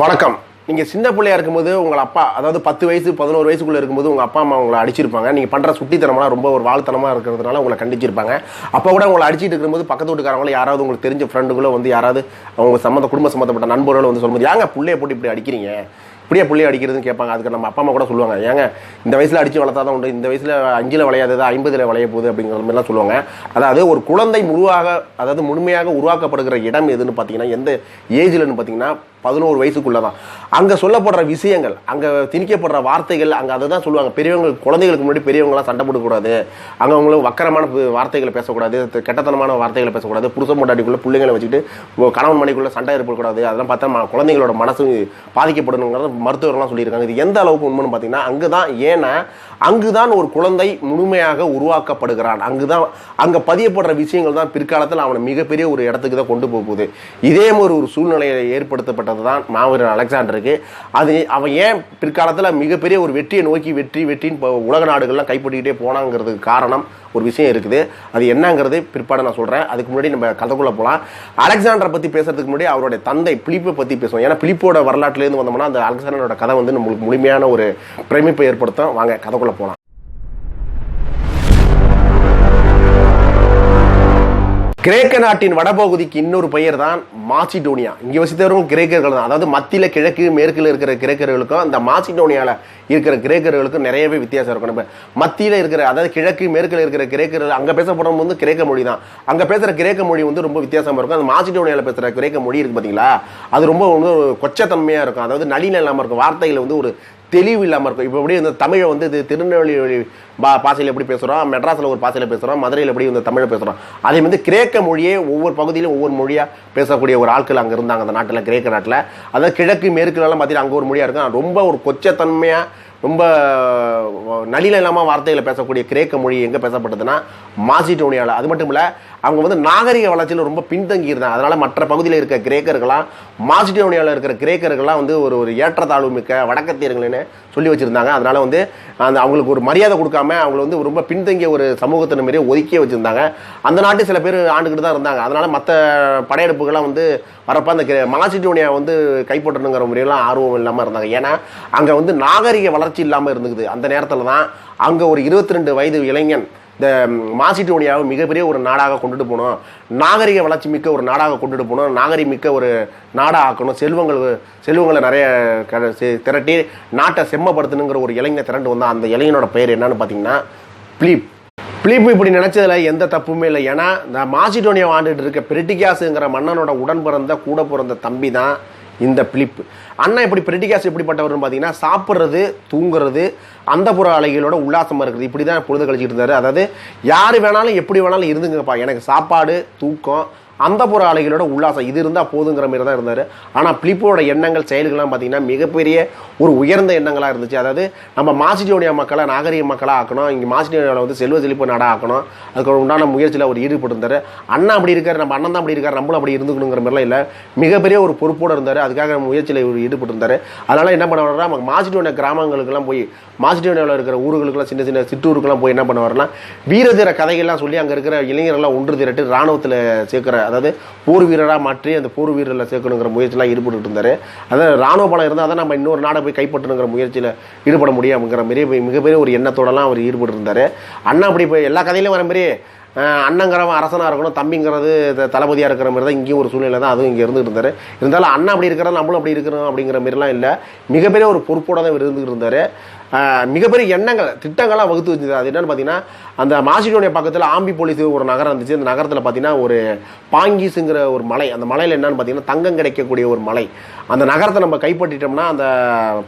வணக்கம். நீங்கள் சின்ன பிள்ளையா இருக்கும்போது உங்கள் அப்பா அதாவது பத்து வயசு பதினோரு வயசுக்குள்ளே இருக்கும்போது உங்கள் அப்பா அம்மா உங்களை அடிச்சிருப்பாங்க. நீங்கள் பண்ணுற சுட்டித்தனமெல்லாம் ரொம்ப ஒரு வாழ்த்தனமாக இருக்கிறதுனால உங்களை கண்டிச்சிருப்பாங்க. அப்போ கூட உங்களை அடிச்சிட்டு இருக்கும்போது பக்கத்து வீட்டுக்காரங்களும் யாராவது உங்களுக்கு தெரிஞ்ச ஃப்ரெண்டுகளோ வந்து யாராவது அவங்க சம்மந்த குடும்ப சம்மந்தப்பட்ட நண்பர்களோ வந்து சொல்லும்போது ஏங்க பிள்ளைய போட்டு இப்படி அடிக்கிறீங்க? இப்படியே பிள்ளைய அடிக்கிறதுன்னு கேட்பாங்க. அதுக்கு நம்ம அப்பா அம்மா கூட சொல்லுவாங்க. ஏங்க இந்த வயசில் அடித்து வளர்த்தா தான் உண்டு. இந்த வயசில் அஞ்சில் விளையாதது ஐம்பதில் விளைய போகுது அப்படிங்கிற மாதிரிலாம் சொல்லுவாங்க. அதாவது ஒரு குழந்தை முழுவாக அதாவது முழுமையாக உருவாக்கப்படுகிற இடம் எதுன்னு பார்த்தீங்கன்னா எந்த ஏஜ்லன்னு பார்த்தீங்கன்னா பதினோரு வயசுக்குள்ள தான் அங்கே சொல்லப்படுற விஷயங்கள் அங்கே திணிக்கப்படுற வார்த்தைகள் அங்கே அதை தான் சொல்லுவாங்க. பெரியவங்க குழந்தைகளுக்கு முன்னாடி பெரியவங்களாம் சண்டை போடக்கூடாது. அங்கே அவங்களும் வக்கரமான வார்த்தைகளை பேசக்கூடாது. கெட்டத்தனமான வார்த்தைகளை பேசக்கூடாது. புருஷ முட்டாட்டிக்குள்ள பிள்ளைங்களை வச்சுக்கிட்டு கணவன் மனைக்குள்ள சண்டை ஏற்படக்கூடாது. அதெல்லாம் பார்த்தா குழந்தைங்களோட மனசு பாதிக்கப்படணுங்கிறத மருத்துவர்கள்லாம் சொல்லியிருக்காங்க. இது எந்த அளவுக்கு உண்மைன்னு பார்த்தீங்கன்னா அங்கே தான் ஏன்னா அங்கு தான் ஒரு குழந்தை முழுமையாக உருவாக்கப்படுகிறான் அங்கு தான் அங்கே பதியப்படுற விஷயங்கள் தான் பிற்காலத்தில் அவனை மிகப்பெரிய ஒரு இடத்துக்கு தான் கொண்டு போகுது. இதே மாதிரி ஒரு சூழ்நிலையை ஏற்படுத்தப்பட்டது தான் மாவீரன் அலெக்சாண்டருக்கு. அது அவன் ஏன் பிற்காலத்தில் மிகப்பெரிய ஒரு வெற்றியை நோக்கி வெற்றி வெற்றின்னு இப்போ உலக நாடுகள்லாம் கைப்பற்றிக்கிட்டே போனாங்கிறதுக்கு காரணம் ஒரு விஷயம் இருக்குது. அது என்னங்கிறது பிற்பாடு நான் சொல்கிறேன் அதுக்கு முன்னாடி நம்ம கதைக்குள்ளே போகலாம் அலெக்சாண்டரை பற்றி பேசுறதுக்கு முன்னாடி அவருடைய தந்தை பிலிப்பை பற்றி பேசுவோம். ஏன்னா பிலிப்போட வரலாற்றுலேருந்து வந்தோம்னா அந்த அலெக்சாண்டரோட கதை வந்து நம்மளுக்கு முழுமையான ஒரு பிரமிப்பை ஏற்படுத்தும். வாங்க கதைக்குள்ளே போகலாம் கிரேக்க நாட்டின் வடபகுதிக்கு இன்னொரு பெயர் தான் மாசிடோனியா. இங்கே வசித்தவரும் கிரேக்கர்கள் தான். அதாவது மத்தியில் கிழக்கு மேற்கில் இருக்கிற கிரேக்கர்களுக்கும் அந்த மாசிடோனியாவில் இருக்கிற கிரேக்கர்களுக்கும் நிறையவே வித்தியாசம் இருக்கும். நம்ம மத்தியில் இருக்கிற அதாவது கிழக்கு மேற்கில் இருக்கிற கிரேக்கர்கள் அங்கே பேசப்படும் வந்து கிரேக்க மொழி தான். அங்கே பேசுகிற கிரேக்க மொழி வந்து ரொம்ப வித்தியாசமாக இருக்கும். அந்த மாசிடோனியாவில் பேசுகிற கிரேக்க மொழி இருக்கு பார்த்தீங்களா அது ரொம்ப வந்து கொச்சத்தன்மையாக இருக்கும். அதாவது நளினம் இல்லாமல் இருக்கும். வார்த்தையில் வந்து ஒரு தெளிவு இல்லாமல் இருக்கும். இப்போ எப்படி இந்த தமிழை வந்து இது திருநெல்வேலி பா பாசையில் எப்படி பேசுகிறோம் மெட்ராஸில் ஒரு பாசையில் பேசுகிறோம் மதுரையில் எப்படி இந்த தமிழை பேசுகிறோம் அதே வந்து கிரேக்க மொழியே ஒவ்வொரு பகுதியிலும் ஒவ்வொரு மொழியாக பேசக்கூடிய ஒரு ஆட்கள் அங்கே இருந்தாங்க அந்த நாட்டில் கிரேக்க நாட்டில். அதாவது கிழக்கு மேற்குலாம் பார்த்தீங்கன்னா அங்கே ஒரு மொழியாக இருக்கும் ரொம்ப ஒரு கொச்சத்தன்மையாக ரொம்ப நளில இல்லாமல் வார்த்தைகளை பேசக்கூடிய கிரேக்க மொழி எங்கே பேசப்பட்டதுன்னா மாசிடோனியாவில் அது மட்டும் இல்லை அவங்க வந்து நாகரிக வளர்ச்சியில் ரொம்ப பின்தங்கி இருந்தாங்க. அதனால மற்ற பகுதியில் இருக்க கிரேக்கர்களாம் மாசிடோனியாவில் இருக்கிற கிரேக்கர்கள்லாம் வந்து ஒரு ஒரு ஏற்றத்தாழ்வு மிக்க வடக்கத்தியர்கள்னு சொல்லி வச்சுருந்தாங்க. அதனால வந்து அந்த அவங்களுக்கு ஒரு மரியாதை கொடுக்காம அவங்களை வந்து ரொம்ப பின்தங்கிய ஒரு சமூகத்தின் மாரி ஒதுக்கியே வச்சுருந்தாங்க. அந்த நாட்டு சில பேர் ஆண்டுகிட்டு தான் இருந்தாங்க. அதனால் மற்ற படையெடுப்புகள்லாம் வந்து வரப்போ அந்த கிரே- மாசிடோனியா வந்து கைப்பற்றணுங்கிற முறையெல்லாம் ஆர்வம் இல்லாமல் இருந்தாங்க. ஏன்னா அங்கே வந்து நாகரிக வளர்ச்சி இல்லாமல் இருந்துக்குது. அந்த நேரத்தில் தான் அங்கே ஒரு இருபத்தி ரெண்டு வயது இளைஞன் இந்த மாசிட்டோனியாவை மிகப்பெரிய ஒரு நாடாக கொண்டுட்டு போகணும் நாகரிக வளர்ச்சி மிக்க ஒரு நாடாக கொண்டுட்டு போகணும் நாகரிக மிக்க ஒரு நாடாக ஆக்கணும். செல்வங்கள் செல்வங்களை நிறைய க- செ- திரட்டி நாட்டை செம்மப்படுத்தணுங்கிற ஒரு இளைஞர் திரண்டு வந்தால் அந்த இளைஞனோட பெயர் என்னன்னு பார்த்தீங்கன்னா பிலிப். பிலிப்பு இப்படி நினைச்சதுல எந்த தப்புமே இல்லை. ஏன்னா இந்த மாசிடோனியா ஆண்டுட்டு இருக்க பெரிட்டிகாஸுங்கிற மன்னனோட உடன் பிறந்த கூட பிறந்த தம்பி தான் இந்த பிளிப்பு அண்ணா இப்படி பிரிட்டிகாஸ் எப்படிப்பட்டவர்னு பார்த்தீங்கன்னா சாப்பிட்றது தூங்குறது அந்த புற அலைகளோட உல்லாசமாக இருக்குது இப்படி தான் பொழுது கழிச்சிட்டு இருந்தார். அதாவது யார் வேணாலும் எப்படி வேணாலும் இருந்துங்கப்பா. எனக்கு சாப்பாடு தூக்கம் அந்த புற ஆலைகளோட உல்லாசம். இது இருந்தால் போதுங்கிற மாதிரி தான் இருந்தார். ஆனால் பிலிப்போட எண்ணங்கள் செயல்கள்லாம் பார்த்தீங்கன்னா மிகப்பெரிய ஒரு உயர்ந்த எண்ணங்களாக இருந்துச்சு. அதாவது நம்ம மாசிடோனியா மக்களை நாகரிக மக்களாக ஆக்கணும். இங்கே மாசிடோனியாவில் வந்து செல்வ செழிப்பு நாடாக ஆக்கணும். அதுக்கு உண்டான முயற்சியில் அவர் ஈடுபட்டிருந்தார். அண்ணன் அப்படி இருக்கார் நம்ம அண்ணன் தான் அப்படி இருக்கார் நம்மளும் அப்படி இருந்துக்கணுங்கிற மாதிரிலாம் இல்லை. மிகப்பெரிய ஒரு பொறுப்போடு இருந்தார். அதுக்காக முயற்சியில் இவர் ஈடுபட்டிருந்தார். அதனால் என்ன பண்ணுவார்னா மாசிடோனியா கிராமங்களுக்கெல்லாம் போய் மாசிடோனியாவில் இருக்கிற ஊர்களுக்கெல்லாம் சின்ன சின்ன சிற்றூருக்கெல்லாம் போய் என்ன பண்ணுவார்னா வீரதீர கதைகள்லாம் சொல்லி அங்கே இருக்கிற இளைஞர்கள்லாம் ஒன்று திரட்டு இராணுவத்தில் சேர்க்குற அதாவது போர் வீரராக மாற்றி அந்த போர் வீரரில் சேர்க்கணுங்கிற முயற்சியெல்லாம் ஈடுபட்டு இருந்தார். அதாவது ராணுவ பலம் இருந்தால் தான் நம்ம இன்னொரு நாடை போய் கைப்பற்றணுங்கிற முயற்சியில் ஈடுபட முடியுங்கிற மாரி மிகப்பெரிய ஒரு எண்ணத்தோடலாம் அவர் ஈடுபட்டு இருந்தார் அண்ணா அப்படி இப்போ எல்லா கதையிலும் வர மாதிரி அண்ணங்கிறவன் அரசனாக இருக்கணும் தம்பிங்கிறது தளபதியாக இருக்கிற மாதிரி தான் இங்கேயும் ஒரு சூழ்நிலை தான் அதுவும் இங்கே இருந்துகிட்டு இருந்தார். இருந்தாலும் அண்ணா அப்படி இருக்கிறது நம்மளும் அப்படி இருக்கிறோம் அப்படிங்கிற மாதிரிலாம் இல்லை. மிகப்பெரிய ஒரு பொறுப்போட தான் இவர் இருந்துகிட்டு இருந்தார். மிகப்பெரிய எண்ணங்கள் திட்டங்கள்லாம் வகுத்து வச்சிருந்தது அது என்னன்னு பார்த்தீங்கன்னா அந்த மாசிடோனிய பக்கத்தில் ஆம்பி போலீஸ் ஒரு நகரம் இருந்துச்சு. அந்த நகரத்தில் பார்த்தீங்கன்னா ஒரு பாங்கிஸுங்கிற ஒரு மலை. அந்த மலையில் என்னன்னு பார்த்தீங்கன்னா தங்கம் கிடைக்கக்கூடிய ஒரு மலை. அந்த நகரத்தை நம்ம கைப்பற்றிட்டோம்னா அந்த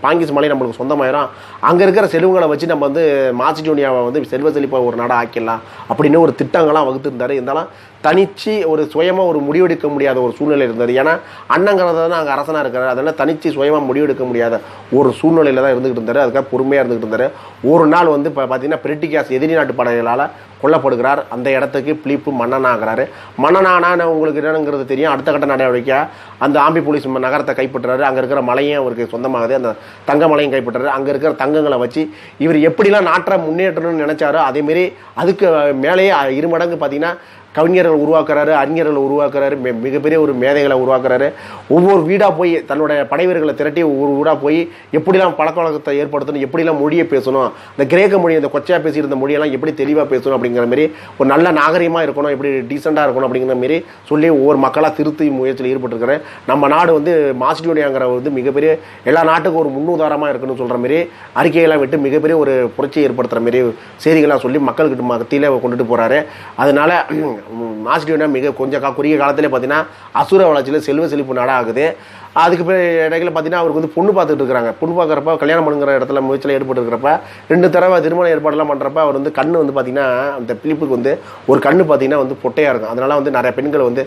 பாங்கிஸ் மலை நம்மளுக்கு சொந்தமாயிரும். அங்கே இருக்கிற செல்வங்களை வச்சு நம்ம வந்து மாசிடோனியாவை வந்து செல்வ செழிப்பாக ஒரு நாடாக ஆக்கிடலாம். அப்படின்னு ஒரு திட்டங்கள்லாம் வகுத்துருந்தாரு. இருந்தாலும் தனிச்சு ஒரு சுயமாக ஒரு முடிவெடுக்க முடியாத ஒரு சூழ்நிலை இருந்தது. ஏன்னா அண்ணங்கிறது தான் அங்கே அரசனாக இருக்கிறார் அதனால் தனிச்சு சுயமாக முடிவெடுக்க முடியாத ஒரு சூழ்நிலையில் தான் இருந்துகிட்டு இருந்தார். அதுக்காக பொறுமையாக இருந்துகிட்டு இருந்தார். ஒரு நாள் வந்து இப்போ பார்த்தீங்கன்னா பிரிட்டிகாஸ் எதிரி நாட்டு படைகளால் கொல்லப்படுகிறார். அந்த இடத்துக்கு பிலிப்பு மன்னனாகிறாரு மன்னனானா உங்களுக்கு என்னங்கிறது தெரியும். அடுத்த கட்ட நடவடிக்கை அந்த ஆம்பி போலீஸ் நகரத்தை கைப்பற்றுறாரு. அங்கே இருக்கிற மலையும் அவருக்கு சொந்தமாகுது. அந்த தங்க மலையும் கைப்பற்றுறாரு. அங்கே இருக்கிற தங்கங்களை வச்சு இவர் எப்படிலாம் நாட்டை முன்னேற்றணும்னு நினச்சாரோ அதேமாரி அதுக்கு மேலேயே இருமடங்கு பார்த்தீங்கன்னா கவிஞர்கள் உருவாக்குறாரு அறிஞர்களை உருவாக்குறாரு மிகப்பெரிய ஒரு மேதைகளை உருவாக்குறாரு. ஒவ்வொரு வீடாக போய் தன்னுடைய படைவீரர்களை திரட்டி ஒவ்வொரு வீடாக போய் எப்படிலாம் பழக்க வழக்கத்தை ஏற்படுத்தணும் எப்படிலாம் மொழியை பேசணும் இந்த கிரேக்க மொழி இந்த கொச்சையாக பேசியிருந்த மொழியெல்லாம் எப்படி தெளிவாக பேசணும் அப்படிங்கிற மாதிரி ஒரு நல்ல நாகரிகமாக இருக்கணும் எப்படி டீசெண்டாக இருக்கணும் அப்படிங்கிற மாதிரி சொல்லி ஒவ்வொரு மக்களாக திருத்தி முயற்சியில் ஈடுபட்டிருக்கிறேன் நம்ம நாடு வந்து மாசிடோனியாங்கிற வந்து மிகப்பெரிய எல்லா நாட்டுக்கும் ஒரு முன்னுதாரணமாக இருக்குன்னு சொல்கிற மாதிரி அறிக்கையெல்லாம் விட்டு மிகப்பெரிய ஒரு புரட்சியை ஏற்படுத்துகிற மாதிரி செய்திகளாக சொல்லி மக்கள்கிட்ட மத்தியில் கொண்டுட்டு போகிறாரு அதனால் மாசிடோனியா மிக கொஞ்சம் கா குறுகிய காலத்திலே பார்த்தீங்கன்னா அசுர வளர்ச்சியில் செல்வ செழிப்பு நாடாக ஆகுது அதுக்கு பிறகு இடையில பார்த்தீங்கன்னா அவருக்கு வந்து பொண்ணு பார்த்துட்டு இருக்கிறாங்க பொண்ணு பார்க்குறப்ப கல்யாணம் பண்ணுங்கிற இடத்துல முயற்சியில் ஈடுபட்டு இருக்கிறப்ப ரெண்டு தடவை திருமண ஏற்பாடெல்லாம் பண்ணுறப்ப அவர் வந்து கண்ணு வந்து பார்த்தீங்கன்னா அந்த பிலிப்புக்கு வந்து ஒரு கண்ணு பார்த்தீங்கன்னா வந்து பொட்டையாக இருக்கும். அதனால் வந்து நிறைய பெண்கள் வந்து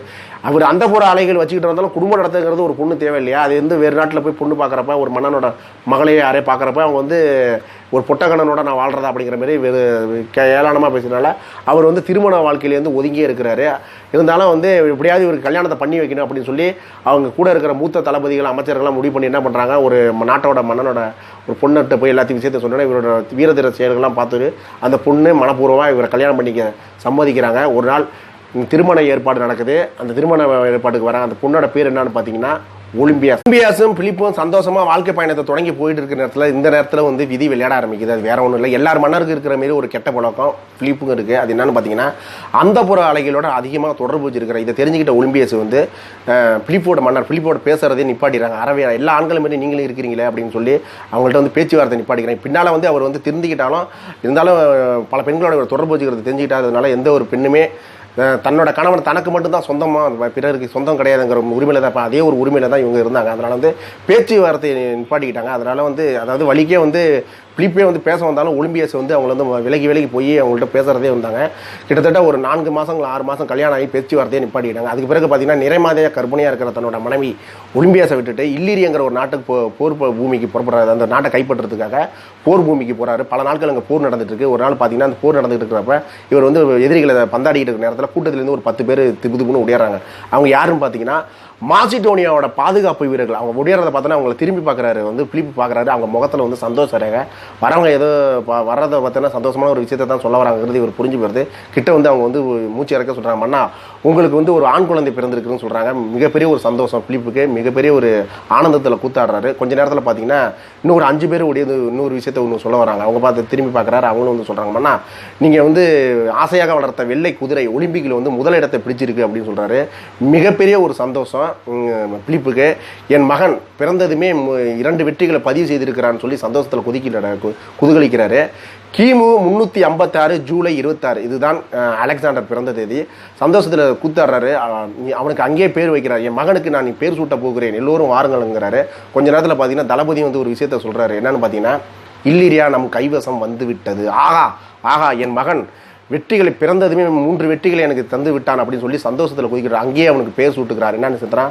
அவர் அந்த போகிற அலைகள் வச்சுக்கிட்டு இருந்தாலும் குடும்பம் நடத்துங்கிறது ஒரு பொண்ணு தேவை இல்லையா அது வந்து வேறு நாட்டில் போய் பொண்ணு பார்க்குறப்ப ஒரு மன்னனோட மகளையே யாரையும் பார்க்குறப்ப அவங்க வந்து ஒரு பொட்டகணனோட நான் வாழ்றதா அப்படிங்கிற மாதிரி வெறு கே- பேசினால பேசுறதுனால அவர் வந்து திருமண வாழ்க்கையிலேருந்து ஒதுங்கியே இருக்கிறாரு. இருந்தாலும் வந்து எப்படியாவது இவருக்கு கல்யாணத்தை பண்ணி வைக்கணும் அப்படின்னு சொல்லி அவங்க கூட இருக்கிற மூத்த தளபதிகள் அமைச்சர்கள்லாம் முடிவு பண்ணி என்ன பண்ணுறாங்க ஒரு ம- நாட்டோட மன்னனோட ஒரு பொண்ணுகிட்ட போய் எல்லாத்தையும் விஷயத்த சொன்னோன்னா இவரோட வீரதீர செயல்கள்லாம் பார்த்துட்டு அந்த பொண்ணு மனப்பூர்வமாக இவரை கல்யாணம் பண்ணிக்க சம்மதிக்கிறாங்க. ஒரு நாள் திருமண ஏற்பாடு நடக்குது. அந்த திருமண ஏற்பாட்டுக்கு வர அந்த பொண்ணோட பேர் என்னன்னு பார்த்தீங்கன்னா ஒலிம்பியாஸ். ஒலிம்பியாஸும் பிலிப்பும் சந்தோஷமா வாழ்க்கை பயணத்தை தொடங்கி போயிட்டு இருக்கிற நேரத்தில் இந்த நேரத்தில் வந்து விதி விளையாட ஆரம்பிக்குது. அது வேற ஒன்றும் இல்லை. எல்லார் மன்னருக்கு இருக்கிற மாரி ஒரு கெட்ட பழக்கம் பிலிப்புங்க இருக்கு. அது என்னன்னு பார்த்தீங்கன்னா அந்த புற அலைகளோட அதிகமாக தொடர்பு வச்சிருக்கிற இதை தெரிஞ்சுக்கிட்ட ஒலிம்பியஸ் வந்து பிலிப்போட மன்னர் பிலிப்போட பேசுறதே நிப்பாட்டிடுறாங்க. அறவே எல்லா ஆண்களும் மாரி நீங்களும் இருக்கிறீங்களே அப்படின்னு சொல்லி அவங்கள்ட்ட வந்து பேச்சுவார்த்தை நிப்பாட்டிக்கிறேன் பின்னால் வந்து அவர் வந்து திருந்திக்கிட்டாலும் இருந்தாலும் பல பெண்களோட தொடர்பு வச்சுக்கிறது தெரிஞ்சுக்கிட்டாததுனால எந்த ஒரு பெண்ணுமே தன்னோட கணவன் தனக்கு மட்டும்தான் சொந்தமாக பிறருக்கு சொந்தம் கிடையாதுங்கிற உரிமையில தான் அதே ஒரு உரிமையில தான் இவங்க இருந்தாங்க. அதனால வந்து பேச்சுவார்த்தையை நிப்பாட்டிக்கிட்டாங்க. அதனால வந்து அதாவது வழிக்கே வந்து பிலிப்பே வந்து பேச வந்தாலும் ஒலிம்பியஸ் வந்து அவங்கள வந்து விலகி விலகி போய் அவங்கள்ட்ட பேசுறதே வந்தாங்க. கிட்டத்தட்ட ஒரு நான்கு மாதங்கள் ஆறு மாதம் கல்யாணம் ஆகி பேச்சுவார்த்தையை நிப்பாட்டிக்கிட்டாங்க அதுக்கு பிறகு பார்த்தீங்கன்னா நிறைமாதையாக கற்பனையாக இருக்கிற தன்னோட மனைவி ஒலிம்பியாஸை விட்டுட்டு இல்லிரிங்கிற ஒரு நாட்டுக்கு போ- போர் பூமிக்கு புறப்படுறாரு. அந்த நாட்டை கைப்பற்றுறதுக்காக போர் பூமிக்கு போகிறாரு பல நாட்கள் அங்கே போர் நடந்துட்டு இருக்கு. ஒரு நாள் பார்த்தீங்கன்னா அந்த போர் நடந்துட்டு இருக்கிறப்ப இவர் வந்து எதிரிகளை பந்தாடிக்கிட்டு இருக்கிற நேரத்தில் கூட்டத்திலேருந்து ஒரு பத்து பேர் திப்பு திப்புன்னு உடையறாங்க அவங்க யாருன்னு பார்த்தீங்கன்னா மாசிடோனியாவோட பாதுகாப்பு வீரர்கள் அவங்க உடையறத பார்த்தோன்னா அவங்களை திரும்பி பார்க்குறாரு வந்து பிலிப்பு பார்க்குறாரு. அவங்க முகத்தில் வந்து சந்தோஷம் இருங்க வரவங்க ஏதோ வர்றதை பார்த்தோன்னா சந்தோஷமான ஒரு விஷயத்தை தான் சொல்ல வராங்கிறது இவர் புரிஞ்சு போகிறது கிட்ட வந்து அவங்க வந்து மூச்சு இறக்க சொல்கிறாங்க மண்ணா உங்களுக்கு வந்து ஒரு ஆண் குழந்தை பிறந்திருக்குன்னு சொல்கிறாங்க மிகப்பெரிய ஒரு சந்தோஷம் பிலிப்புக்கு மிகப்பெரிய ஒரு ஆனந்தத்தில் கூத்தாடுறாரு. கொஞ்ச நேரத்தில் பார்த்தீங்கன்னா இன்னும் ஒரு அஞ்சு பேர் உடையது இன்னொரு விஷயத்த ஒன்று சொல்ல வராங்க. அவங்க பார்த்து திரும்பி பார்க்குறாரு அவங்களும் வந்து சொல்கிறாங்க மண்ணா நீங்கள் வந்து ஆசையாக வளர்த்த வெள்ளை குதிரை ஒலிம்பிக்கில் வந்து முதலிடத்தை பிடிச்சிருக்கு அப்படின்னு சொல்கிறாரு மிகப்பெரிய ஒரு சந்தோஷம். பிலிப்புக்கு. என் மகன் பிறந்ததுமே இரண்டு வெற்றிகளை பதிவு செய்திருக்கிறான்னு சொல்லி சந்தோஷத்தில் குதிக்கிறார் கு- கிமு முந்நூற்றி ஐம்பத்தாறு ஜூலை இருபத்தாறு. இதுதான் அலெக்சாண்டர் பிறந்த தேதி. சந்தோஷத்தில் கூத்தாடுறாரு. அவனுக்கு அங்கேயே பேர் வைக்கிறார். என் மகனுக்கு நான் நீ பேர் சூட்ட போகிறேன். எல்லோரும் வாருங்கள்ங்கிறாரு. கொஞ்ச நேரத்தில் பார்த்தீங்கன்னா தளபதி வந்து ஒரு விஷயத்த சொல்கிறாரு என்னன்னு பார்த்தீங்கன்னா இல்லிரியா நம் கைவசம் வந்து விட்டது ஆகா ஆகா என் மகன் வெற்றிகளை பிறந்ததுமே மூன்று வெற்றிகளை எனக்கு தந்து விட்டான் அப்படின்னு சொல்லி சந்தோஷத்தில் குதிக்கிறார். அங்கேயே அவனுக்கு பேர் சூட்டுக்கிறார் என்னன்னு சொல்கிறான்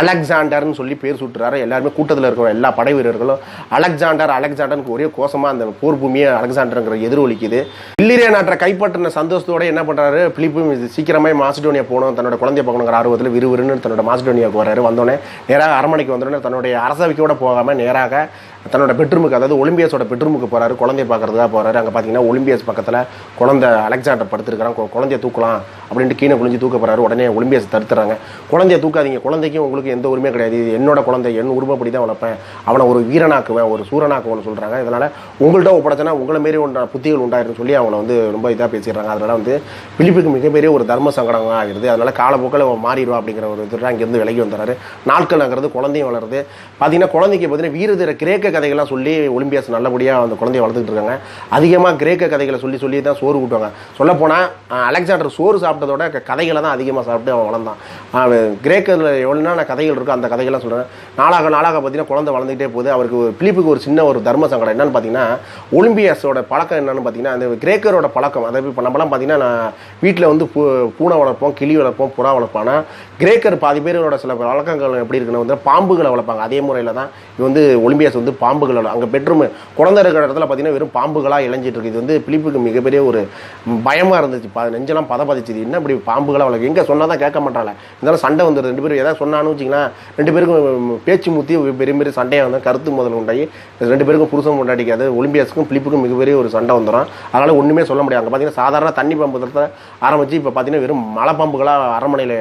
அலெக்சாண்டர்னு சொல்லி பேர் சூட்டுறாரு. எல்லாருமே கூட்டத்தில் இருக்கிற எல்லா படை வீரர்களும் அலெக்சாண்டர் அலெக்சாண்டருக்கு ஒரே கோஷமாக அந்த போர் பூமியை அலெக்சாண்டர்ங்கிற எதிரொலிக்குது இல்லிரே நாட்டை கைப்பற்றின சந்தோஷத்தோட என்ன பண்ணுறாரு பிலிப்பும் இது சீக்கிரமே மாசிடோனியா போகணும் தன்னோட குழந்தைய பார்க்கணுங்கிற ஆர்வத்தில் விறுவிறுன்னு தன்னோட மாசிடோனியாவுக்கு வராரு வந்தோடனே நேராக அரண்மனைக்கு வந்தோடனே தன்னுடைய அரசவைக்கோட போகாமல் நேராக தன்னோட பெட்ரூமுக்கு அதாவது ஒலிம்பியஸோட பெட்ரூமுக்கு போகிறாரு குழந்தைய பார்க்கறதுக்காக போகிறாரு அங்கே பார்த்தீங்கன்னா ஒலிம்பியஸ் பக்கத்தில் குழந்தை அலெக்சாண்டர் படுத்துருக்கிறான். குழந்தைய தூக்கலாம் அப்படின்ட்டு கீழே குளிஞ்சு தூக்க போகிறாரு உடனே ஒலிம்பியஸ் தடுத்துறாங்க. குழந்தைய தூக்காதீங்க. குழந்தைக்கும் உங்களுக்கு எந்த உரிமையும் கிடையாது. இது என்னோட குழந்தை என் உருவப்படி தான் வளர்ப்பேன் அவனை ஒரு வீரனாக்குவேன் ஒரு சூரனாக்குவேன்னு சொல்கிறாங்க இதனால் உங்கள்கிட்ட ஒப்படைச்சனா உங்களை மாரி உண்டா புத்திகள் உண்டாயிருன்னு சொல்லி அவங்கள வந்து ரொம்ப இதாக பேசிடுறாங்க. அதனால் வந்து பிலிப்புக்கு மிகப்பெரிய ஒரு தர்ம சங்கடமாக ஆகிடுது. அதனால் காலப்போக்கில் அவன் மாறிடுவா அப்படிங்கிற ஒரு இதுலாம் இங்கேருந்து விலகி வந்துறாரு நாட்கள் அங்கிறது குழந்தையும் வளருது. பார்த்தீங்கன்னா குழந்தைக்கு பார்த்தீங்கன்னா வீரதீர கிரேக்க கதைகள்லாம் சொல்லி ஒலிம்பியாஸ் நல்லபடியாக அந்த குழந்தைய வளர்த்துக்கிட்டு இருக்காங்க. அதிகமாக கிரேக்க கதைகளை சொல்லி சொல்லி தான் சோறு கூட்டுவாங்க சொல்லப்போனால் அலெக்சாண்டர் சோறு சாப்பிட்டதோட கதைகளை தான் அதிகமாக சாப்பிட்டு அவன் வளர்ந்தான். அவன் கிரேக்கத்தில் எவ்வளோ கதைகள் இருக்கோ அந்த கதைகள்லாம் சொல்கிறேன் நாளாக நாளாக பார்த்தீங்கன்னா குழந்தை வளர்ந்துகிட்டே போகுது. அவருக்கு பிலிப்புக்கு ஒரு சின்ன ஒரு தர்ம சங்கடம் என்னென்னு பார்த்தீங்கன்னா ஒலிம்பியாஸோட பழக்கம் என்னென்னு பார்த்தீங்கன்னா அந்த கிரேக்கரோட பழக்கம் அதாவது இப்போ நம்மலாம் பார்த்தீங்கன்னா நான் வீட்டில் வந்து பூ பூனை வளர்ப்போம் கிளி வளர்ப்போம் புறா வளர்ப்பானா கிரேக்கர் பாதி பேரோட சில வழக்கங்கள் எப்படி இருக்குன்னு வந்து பாம்புகளை வளர்ப்பாங்க. அதே முறையில் தான் இது வந்து ஒலிம்பியாஸ் வந்து பாம்புகள் அங்கே பெட்ரூம் குழந்தை இருக்கிற இடத்துல பார்த்தீங்கன்னா வெறும் பாம்புகளாக இளைஞ்சிட்டு இருக்கு இது வந்து பிலிப்புக்கு மிகப்பெரிய ஒரு பயமாக இருந்துச்சு. ப நெஞ்செல்லாம் பத பதிச்சுது என்ன இப்படி பாம்புகளாக வளர்க்கு எங்கே சொன்னால் தான் கேட்க மாட்டாங்க. இருந்தாலும் சண்டை வந்துடுது. ரெண்டு பேரும் எதாவது சொன்னான்னு வச்சிங்களேன் ரெண்டு பேருக்கும் பேச்சு முத்தி பெரிய பெரிய சண்டையாக வந்து கருத்து முதல் உண்டாகி. ரெண்டு பேருக்கும் புருஷன் கொண்டாடிக்காது ஒலிம்பியாஸுக்கும் பிலிப்புக்கும் மிகப்பெரிய ஒரு சண்டை வந்துடும் அதனால் ஒன்றுமே சொல்ல முடியாது. அங்கே பார்த்தீங்கன்னா சாதாரண தண்ணி பம்பு ஆரம்பித்து இப்போ பார்த்தீங்கன்னா வெறும் மலை பம்புகளாக அரண்மனையில்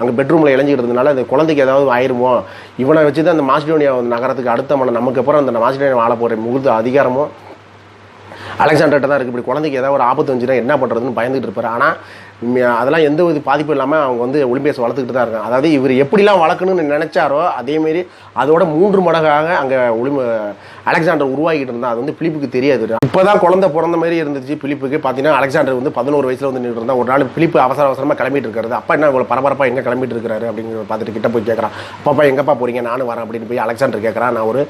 அங்கே பெட்ரூமில் இழஞ்சிக்கிறதுனால இருந்தனால அந்த குழந்தைக்கு ஏதாவது ஆயிருமோ? இவனை வச்சு தான் அந்த மாசிடோனியா நகரத்துக்கு அடுத்த மன நமக்கு அப்புறம் அந்த மாசிடோனியா வாழ போகிற முகுந்த அதிகாரமும் அலெக்சாண்டர்கிட்ட தான் இருக்குது இப்படி குழந்தைக்கு ஏதாவது ஒரு ஆபத்து வந்துச்சுன்னா என்ன பண்ணுறதுன்னு பயந்துகிட்டு இருப்பார். ஆனால் அதெல்லாம் எந்த ஒரு பாதிப்பும் இல்லாமல் அவங்க வந்து ஒலிம்பியஸ் வளர்த்துக்கிட்டு தான் இருக்காங்க. அதாவது இவர் எப்படிலாம் வளர்க்கணும்னு நினச்சாரோ அதேமாரி அதோட மூன்று மடங்காக அங்கே ஒலிம்ப அலெக்சாண்டர் உருவாகிட்டு இருந்தா அது வந்து பிலிப்புக்கு தெரியாது. இப்போ தான் குழந்தை பிறந்த மாதிரி இருந்துச்சு பிலிப்புக்கு. பார்த்தீங்கன்னா அலெக்சாண்டர் வந்து பதினோரு வயசில் வந்து நின்று இருந்தால் ஒரு நாள் பிலிப்பு அவசர அவசரமாக கிளம்பிட்டு இருக்காரு அப்பா என்ன இவ்வளோ பரபரப்பாக எங்கே கிளம்பிட்டு இருக்காரு அப்படிங்கிற பார்த்துட்டு கிட்ட போய் கேட்குறான் பாப்பா எங்கப்பா போறீங்க? நானும் வரேன் அப்படின்னு போய் அலெக்சாண்டர் கேட்குறான் நான் ஒரு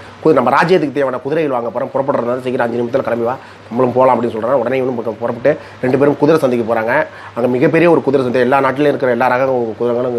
நம்ம ராஜ்யத்துக்கு தேவையான குதிரைகள் வாங்க போகிறேன் புறப்படுறதுனால சீக்கிரம் அஞ்சு நிமிஷத்தில் கிளம்பி வா. நம்மளும் போகலாம் அப்படின்னு சொல்கிறான் உடனே இவனும் புறப்பட்டு ரெண்டு பேரும் குதிரை சந்தைக்கு போகிறாங்க அங்கே மிகப்பெரிய ஒரு குதிரை சந்தை. எல்லா நாட்டிலையும் இருக்கிற எல்லா ரக குதிரைகளும்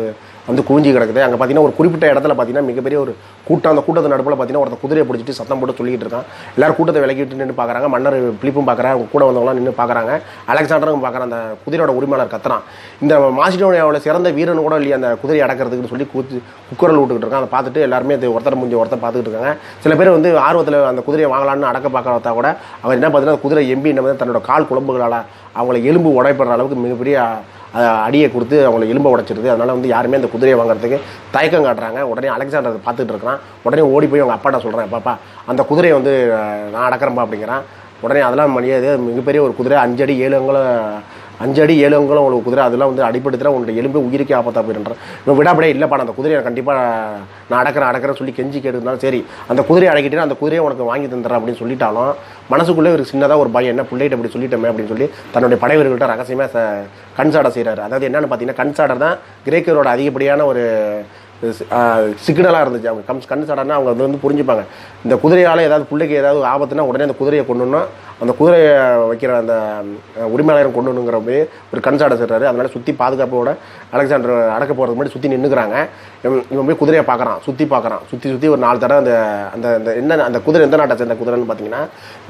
வந்து குவிஞ்சி கிடக்குது. அங்கே பார்த்தீங்கன்னா ஒரு குறிப்பிட்ட இடத்துல பார்த்தீங்கன்னா மிகப்பெரிய ஒரு கூட்டம். அந்த கூட்டத்து நடுப்பில் பார்த்தீங்கன்னா ஒருத்த குதிரையை பிடிச்சிட்டு சத்தம் போட்டு சொல்லிட்டு இருக்கான். எல்லாரும் கூட்டத்தை விலகிட்டு நின்று பார்க்குறாங்க மன்னர் பிளிப்பும் பார்க்குறாங்க கூட வந்தவங்களாம் நின்று பார்க்குறாங்க அலெக்சாண்டரும் பார்க்குற அந்த குதிரையோட உரிமையாளர் கத்துறான். இந்த மாசிடோனியாவில் சிறந்த வீரன் கூட இல்லையா அந்த குதிரையை அடக்கிறதுக்குன்னு சொல்லி கூத்து குக்கரில் விட்டுக்கிட்டு இருக்கான். அதை பார்த்துட்டு எல்லாருமே அது ஒருத்தர் முடிஞ்ச ஒருத்தர் பார்த்துக்கிட்டு இருக்காங்க. சில பேர் வந்து ஆர்வத்தில் அந்த குதிரையை வாங்கலாம்னு அடக்க பார்க்க கூட அவர் என்ன பார்த்தீங்கன்னா அந்த குதிரை எம்பி என்ன தன்னோட கால் குழம்புகளால் அவங்கள எலும்பு உடைப்படுற அளவுக்கு மிகப்பெரிய அடியை கொடுத்து அவங்கள எலும்பை உடைச்சிருது. அதனால வந்து யாருமே அந்த குதிரையை வாங்குறதுக்கு தயக்கம் காட்டுறாங்க. உடனே அலெக்சாண்டர் பார்த்துட்டு இருக்கிறான். உடனே ஓடி போய் அவங்க அப்பாட்ட சொல்கிறேன் பாப்பா அந்த குதிரையை வந்து நான் அடக்கிறேன்ப்பா அப்படிங்கிறான். உடனே அதெல்லாம் மணியாது மிகப்பெரிய ஒரு குதிரை. அஞ்சடி ஏழு அங்குலம் அஞ்சு அடி ஏழு அங்குலம் உங்களுக்கு குதிரை அதெல்லாம் வந்து அடிப்படுத்துகிற உன்னோட எலும்பு உயிருக்கே ஆபத்தாக போயிடுறேன் இவன் விடாப்படியே இல்லைப்பா நான் அந்த குதிரையை கண்டிப்பாக நான் அடக்கிறேன் அடக்கிறேன் சொல்லி கெஞ்சி கேட்டுருந்தாலும் சரி அந்த குதிரையை அடக்கிட்டு அந்த குதிரையை உனக்கு வாங்கி தந்துடுறேன் அப்படின்னு சொல்லிட்டாலும் மனசுக்குள்ளே ஒரு சின்னதாக ஒரு பயம் என்ன பிள்ளைகிட்ட அப்படி சொல்லிட்டோமே அப்படின்னு சொல்லி தன்னுடைய படைவர்கள்ட்ட ரகசியமாக ச கண் சாடை செய்கிறாரு அதாவது என்னென்னு பார்த்தீங்கன்னா கண் சாடை தான் கிரேக்கரோட அதிகப்படியான ஒரு சிக்னலாக இருந்துச்சு. அவங்க கம் கண் சாடனா அவங்க வந்து வந்து புரிஞ்சுப்பாங்க. இந்த குதிரையால் ஏதாவது பிள்ளைக்கு ஏதாவது ஆபத்துனா உடனே அந்த குதிரையை கொண்டுணும் அந்த குதிரையை வைக்கிற அந்த உரிமையாளரும் கொண்டு கொண்டுணுங்கிற போய் ஒரு கண்சாட செய்கிறாரு சுற்றி பாதுகாப்போட அலெக்சாண்டர் அடக்க போகிறதுக்கு முன்னாடி சுற்றி நின்றுக்கிறாங்க இவன் இவன் போய் குதிரையை பார்க்குறான் சுற்றி பார்க்குறான். சுற்றி சுற்றி ஒரு நாலு தடவை அந்த அந்த அந்த என்ன அந்த குதிரை எந்த நாட்டை சேர்ந்த குதிரைன்னு பார்த்தீங்கன்னா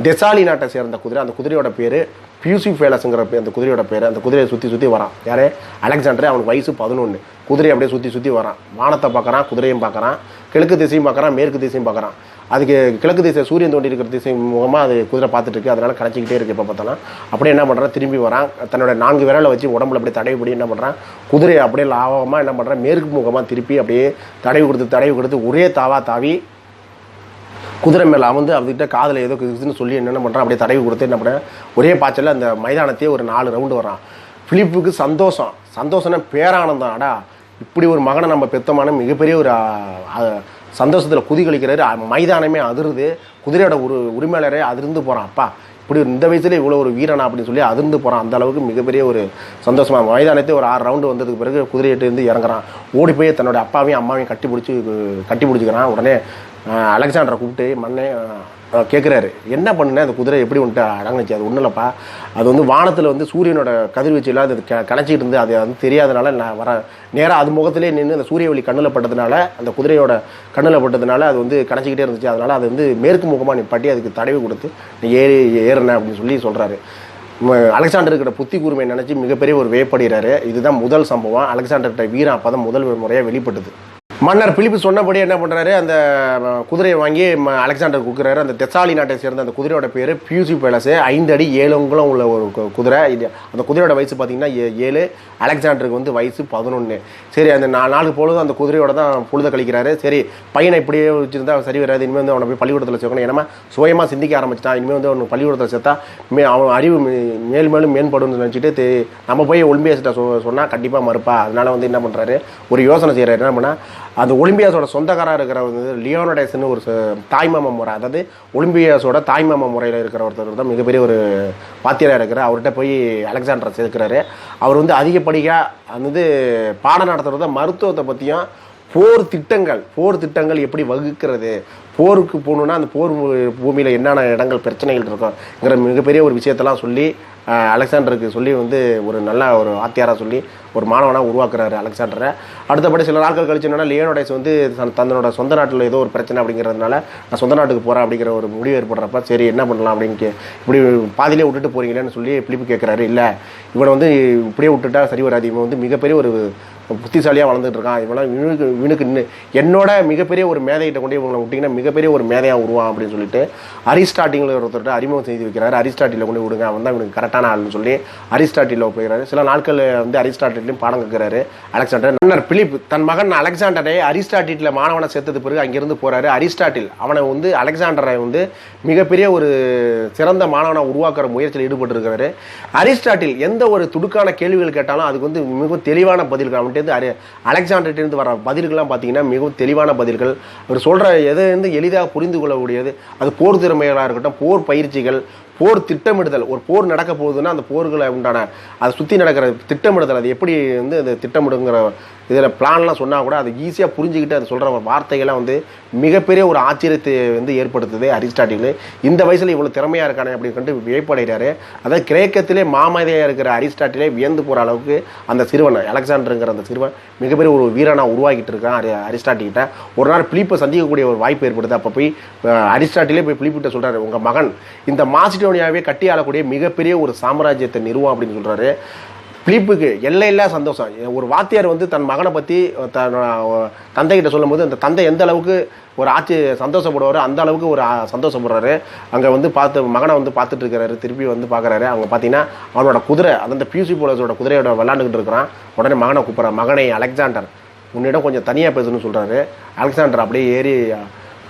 டெசாலி நாட்டை சேர்ந்த குதிரை. அந்த குதிரையோட பேர் பியூசி ஃபேலஸுங்கிற பேர் அந்த குதிரையோட பேர். அந்த குதிரையை சுற்றி சுற்றி வரான். யாரே? அலெக்சாண்டர். அவனுக்கு வயசு பதினொன்று குதிரையை அப்படியே சுற்றி சுற்றி வரான். வானத்தை பார்க்குறான் குதிரையும் பார்க்குறான். கிழக்கு திசையும் பார்க்குறான் மேற்கு திசையும் பார்க்குறான். அதுக்கு கிழக்கு திசை சூரியன் தோண்டி இருக்கிற திசை முகமாக அது குதிரை பார்த்துட்டு இருக்கு. அதனால கடைச்சிக்கிட்டே இருக்கு இப்போ பார்த்தோன்னா அப்படியே என்ன பண்ணுறான் திரும்பி வரான். தன்னோட நான்கு விரலை வச்சு உடம்புல அப்படியே தடவி தடவிப்படி என்ன பண்ணுறான் குதிரையை அப்படியே லாபமாக என்ன பண்ணுறான் மேற்கு முகமாக திருப்பி அப்படியே தடவி கொடுத்து தடவி கொடுத்து ஒரே தாவா தாவி குதிரை மேலே அமர்ந்து அவர்கிட்ட காதில் ஏதோ இருக்குதுன்னு சொல்லி என்னென்ன பண்ணுறான் அப்படியே தடவி கொடுத்து என்ன பண்ணுறேன் ஒரே பாய்ச்சலில் அந்த மைதானத்தையே ஒரு நாலு ரவுண்டு வரான் ஃபிலிப்புக்கு சந்தோஷம். சந்தோஷம்னா பேரானந்தம். அடா இப்படி ஒரு மகனை நம்ம பெத்தமான மிகப்பெரிய ஒரு சந்தோஷத்தில் குதிகளிக்கிறாரு மைதானமே அதிருது. குதிரையோட ஒரு உரிமையாளரே அதிர்ந்து போகிறான் அப்பா இப்படி இந்த வயசுல இவ்வளோ ஒரு வீரனா அப்படின்னு சொல்லி அதிர்ந்து போகிறான் அந்த அளவுக்கு மிகப்பெரிய ஒரு சந்தோஷமாக மைதானத்தை ஒரு ஆறு ரவுண்டு வந்ததுக்கு பிறகு குதிரையிட்டு இருந்து இறங்குறான். ஓடி போய் தன்னோட அப்பாவையும் அம்மாவையும் கட்டி பிடிச்சி கட்டி பிடிச்சிக்கிறான். உடனே அலெக்சாண்டரை கூப்பிட்டு மண்ணே கேட்குறாரு என்ன பண்ணுனே? அந்த குதிரை எப்படி வந்துட்டு அடங்குச்சு அது ஒன்றும் இல்லைப்பா. அது வந்து வானத்தில் வந்து சூரியனோட கதிர்வீச்சில் அது க கணச்சிக்கிட்டு இருந்து அது வந்து தெரியாதனால நான் வர நேராக அது முகத்திலே நின்று அந்த சூரிய ஒளி கண்ணில் பட்டதுனால அந்த குதிரையோட கண்ணில் பட்டதுனால அது வந்து கணச்சிக்கிட்டே இருந்துச்சு. அதனால் அது வந்து மேற்கு முகமாக நிப்பாட்டி அதுக்கு தடவி கொடுத்து நீ ஏறி ஏறின அப்படின்னு சொல்லி சொல்கிறாரு அலெக்சாண்டர் புத்தி கூர்மையை நினச்சி மிகப்பெரிய ஒரு வேப்படுகிறாரு இதுதான் முதல் சம்பவம். அலெக்சாண்டர்கிட்ட வீரம் அப்போ தான் முதல் முறையாக வெளிப்பட்டது. மன்னர் பிலிப்பு சொன்னபடி என்ன பண்ணுறாரு அந்த குதிரையை வாங்கி அலெக்சாண்டர் கொடுக்குறாரு அந்த தெசாலி நாட்டை சேர்ந்த அந்த குதிரையோட பேர் பியூசி பேலஸு. ஐந்து அடி ஏழு அங்குலம் உள்ள ஒரு குதிரை. இது அந்த குதிரையோட வயசு பார்த்தீங்கன்னா ஏ- ஏழு. அலெக்சாண்டருக்கு வந்து வயசு பதினொன்று சரி அந்த நா நாலு பொழுது அந்த குதிரையோட தான் பொழுத கழிக்கிறாரு. சரி பையனை இப்படியே வச்சுருந்தா சரி வராது. இனிமேல் வந்து அவனை போய் பள்ளிக்கூடத்தில் சேர்க்கணும். ஏன்னா சுயமாக சிந்திக்க ஆரம்பிச்சிட்டான் இனிமேல் வந்து அவனுக்கு பள்ளிக்கூடத்தில் சேர்த்தா மே அவன் அறிவு மே- மேலும் மேலும் மேம்படும்னு நினச்சிட்டு நம்ம போய் ஒலிம்பியாஸ்கிட்ட சொ சொன்னால் கண்டிப்பாக மறுப்பா. அதனால் வந்து என்ன பண்ணுறாரு ஒரு யோசனை செய்கிறாரு என்ன பண்ணால் அந்த ஒலிம்பியாஸோட சொந்தக்காராக இருக்கிற வந்து லியோனடைஸ்னு ஒரு தாய்மாம முறை. அதாவது ஒலிம்பியாஸோட தாய்மாம முறையில் இருக்கிற ஒருத்தர் தான் மிகப்பெரிய ஒரு பாத்தியராக இருக்கிறார். அவர்கிட்ட போய் அலெக்சாண்டரை சேர்க்கிறாரு. அவர் வந்து அதிகப்படியாக வந்து பாடம் நடத்துகிறத மருத்துவத்தை பற்றியும் போர் திட்டங்கள் போர் திட்டங்கள் எப்படி வகுக்கிறது போருக்கு போகணுன்னா அந்த போர் பூமியில் என்னென்ன இடங்கள் பிரச்சனைகள் இருக்குங்கிற மிகப்பெரிய ஒரு விஷயத்தெல்லாம் சொல்லி அலெக்சாண்டருக்கு சொல்லி வந்து ஒரு நல்ல ஒரு ஆத்தியாராக சொல்லி ஒரு மாணவனாக உருவாக்குறாரு அலெக்சாண்டரை. அடுத்தபடி சில நாட்கள் கழிச்சு என்னன்னா லியோனோடைஸ் வந்து தன்னோட சொந்த நாட்டில் ஏதோ ஒரு பிரச்சனை அப்படிங்கிறதுனால நான் சொந்த நாட்டுக்கு போகிறேன் அப்படிங்கிற ஒரு முடிவு ஏற்படுறப்ப சரி என்ன பண்ணலாம் அப்படின்னு இப்படி பாதிலே விட்டுட்டு போகிறீங்களேன்னு சொல்லி பிலிப்பு கேட்குறாரு இல்லை இவனை வந்து இப்படியே விட்டுட்டா சரி வராது. இவன் வந்து மிகப்பெரிய ஒரு புத்திசாலியாக வளர்ந்துட்டு இருக்கான். இவெல்லாம் இவனுக்கு இவனுக்கு என்னோட மிகப்பெரிய ஒரு மேதைகிட்ட கொண்டு இவங்களை விட்டிங்கன்னா மிக மிகப்பெரிய ஒரு மேதையாக உருவான் அப்படின்னு சொல்லிட்டு அரிஸ்டாட்டிங்கில் ஒருத்தர்கிட்ட அறிமுகம் செய்து வைக்கிறாரு. அரிஸ்டாட்டில கொண்டு விடுங்க அவன் தான் இவனுக்கு கரெக்டான ஆள்னு சொல்லி அரிஸ்டாட்டில போயிறாரு சில நாட்கள் வந்து அரிஸ்டாட்டிலையும் பாடம் கேட்கிறாரு அலெக்சாண்டர் மன்னர் பிலிப் தன் மகன் அலெக்சாண்டரை அரிஸ்டாட்டில மாணவனை சேர்த்தது பிறகு அங்கிருந்து போகிறாரு அரிஸ்டாட்டில் அவனை வந்து அலெக்சாண்டரை வந்து மிகப்பெரிய ஒரு சிறந்த மாணவனை உருவாக்குற முயற்சியில் ஈடுபட்டிருக்கிறாரு. அரிஸ்டாட்டில் எந்த ஒரு துடுக்கான கேள்விகள் கேட்டாலும் அதுக்கு வந்து மிகவும் தெளிவான பதில்கள் அவன்கிட்ட இருந்து அரி வர பதில்கள்லாம் பார்த்தீங்கன்னா மிகவும் தெளிவான பதில்கள். அவர் சொல்கிற எது வந்து எளிதாக புரிந்து கொள்ளக்கூடியது. அது போர் திறமைகளாக இருக்கட்டும் போர் பயிற்சிகள் போர் திட்டமிடுதல். ஒரு போர் நடக்க போகுதுன்னா அந்த போர்களை உண்டான அதை சுற்றி நடக்கிற திட்டமிடுதல் அது எப்படி வந்து அந்த திட்டமிடுங்கிற இதில் பிளான்லாம் சொன்னால் கூட அதை ஈஸியாக புரிஞ்சுக்கிட்டு அது சொல்கிற வார்த்தைகள்லாம் வந்து மிகப்பெரிய ஒரு ஆச்சரியத்தை வந்து ஏற்படுத்துது அரிஸ்டாட்டில். இந்த வயசில் இவ்வளோ திறமையாக இருக்கானே அப்படின்னு கண்டு வியப்படைகிறாரு. அதாவது கிரேக்கத்திலே மாமதையாக இருக்கிற அரிஸ்டாட்டிலே வியந்து போகிற அளவுக்கு அந்த சிறுவன் அலெக்சாண்டருங்கிற அந்த சிறுவன் மிகப்பெரிய ஒரு வீரனாக உருவாக்கிட்டு இருக்கான் அரிஸ்டாட்டிகிட்ட அரிஸ்டாட்டிக்கிட்ட ஒரு நாள் பிலிப்பை சந்திக்கக்கூடிய ஒரு வாய்ப்பு ஏற்படுது. அப்போ போய் அரிஸ்டாட்டிலே போய் பிலிப்பிட்ட சொல்கிறாரு உங்கள் மகன் இந்த மாசிடோனியாவே கட்டி ஆளக்கூடிய மிகப்பெரிய ஒரு சாம்ராஜ்யத்தை நிறுவம் அப்படின்னு சொல்கிறாரு பிலிப்புக்கு எல்லையில்லா சந்தோஷம். ஒரு வாத்தியார் வந்து தன் மகனை பற்றி தன் தந்தைகிட்ட சொல்லும்போது அந்த தந்தை எந்த அளவுக்கு ஒரு ஆட்சி சந்தோஷப்படுவார் அந்த அளவுக்கு ஒரு சந்தோஷப்படுறாரு. அங்கே வந்து பார்த்து மகனை வந்து பார்த்துட்டு இருக்கிறாரு திருப்பி வந்து பார்க்குறாரு. அவங்க பார்த்தீங்கன்னா அவனோட குதிரை அந்த பியூசி போலஸோட குதிரையோட விளாண்டுக்கிட்டு இருக்கிறான். உடனே மகனை கூப்பிட்றான். மகனை அலெக்சாண்டர். உன்னிடம் கொஞ்சம் தனியாக பேசணும்னு சொல்கிறாரு அலெக்சாண்டர் அப்படியே ஏறி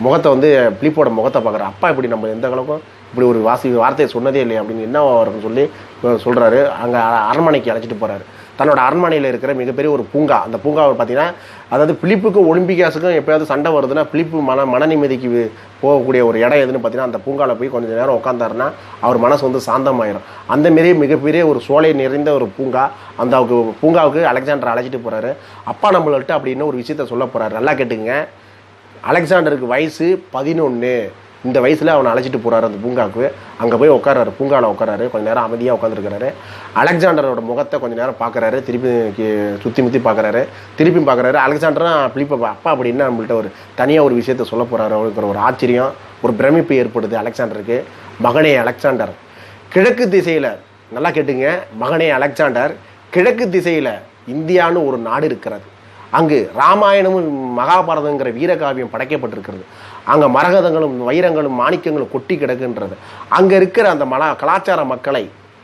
முகத்தை வந்து பிலிப்போட முகத்தை பார்க்குறான் அப்பா இப்படி நம்ம எந்த அளவுக்கும் இப்படி ஒரு வாசி வார்த்தையை சொன்னதே இல்லையா அப்படின்னு என்ன வரும்னு சொல்லி சொல்கிறாரு அங்கே அரண்மனைக்கு அழைச்சிட்டு போகிறாரு தன்னோட அரண்மனையில் இருக்கிற மிகப்பெரிய ஒரு பூங்கா. அந்த பூங்காவை பார்த்தீங்கன்னா அதாவது பிலிப்புக்கும் ஒலிம்பிகாஸுக்கும் எப்பயாவது சண்டை வருதுன்னா பிலிப்பு மன மன நிம்மதிக்கு போகக்கூடிய ஒரு இடம் எதுன்னு பார்த்தீங்கன்னா அந்த பூங்காவில் போய் கொஞ்சம் நேரம் உட்காந்தாருன்னா அவர் மனசு வந்து சாந்தமாயிடும் அந்த மாரி மிகப்பெரிய ஒரு சோலை நிறைந்த ஒரு பூங்கா அந்த பூங்காவுக்கு அலெக்சாண்டர் அழைச்சிட்டு போகிறாரு அப்பா நம்மள்ட்ட அப்படின்னு ஒரு விஷயத்த சொல்ல போகிறாரு நல்லா கேட்டுங்க அலெக்சாண்டருக்கு வயசு பதினொன்று இந்த வயசில் அவனை அழைச்சிட்டு போகிறாரு அந்த பூங்காவுக்கு. அங்கே போய் உட்காராரு பூங்காவில் உட்காராரு கொஞ்ச நேரம் அமைதியாக உட்காந்துருக்கிறாரு அலெக்சாண்டரோட முகத்தை கொஞ்ச நேரம் பார்க்குறாரு. திருப்பி சுற்றி முற்றி பார்க்குறாரு. திருப்பி பார்க்குறாரு. அலெக்சாண்டராக பிலிப்பை அப்பா அப்படின்னா நம்மள்ட்ட ஒரு தனியாக ஒரு விஷயத்த சொல்ல போகிறாரு அவருங்கிற ஒரு ஆச்சரியம் ஒரு பிரமிப்பு ஏற்படுது அலெக்சாண்டருக்கு. மகனே அலெக்சாண்டர். கிழக்கு திசையில் நல்லா கேட்டுங்க. மகனே அலெக்சாண்டர் கிழக்கு திசையில் இந்தியான்னு ஒரு நாடு இருக்கிறது. அங்கு ராமாயணமும் மகாபாரதங்கிற வீரகாவியம் படைக்கப்பட்டிருக்கிறது. அங்கே மரகதங்களும் வைரங்களும் மாணிக்கங்களும் கொட்டி கிடக்குன்றது. அங்கே இருக்கிற அந்த மன கலாச்சார மக்களை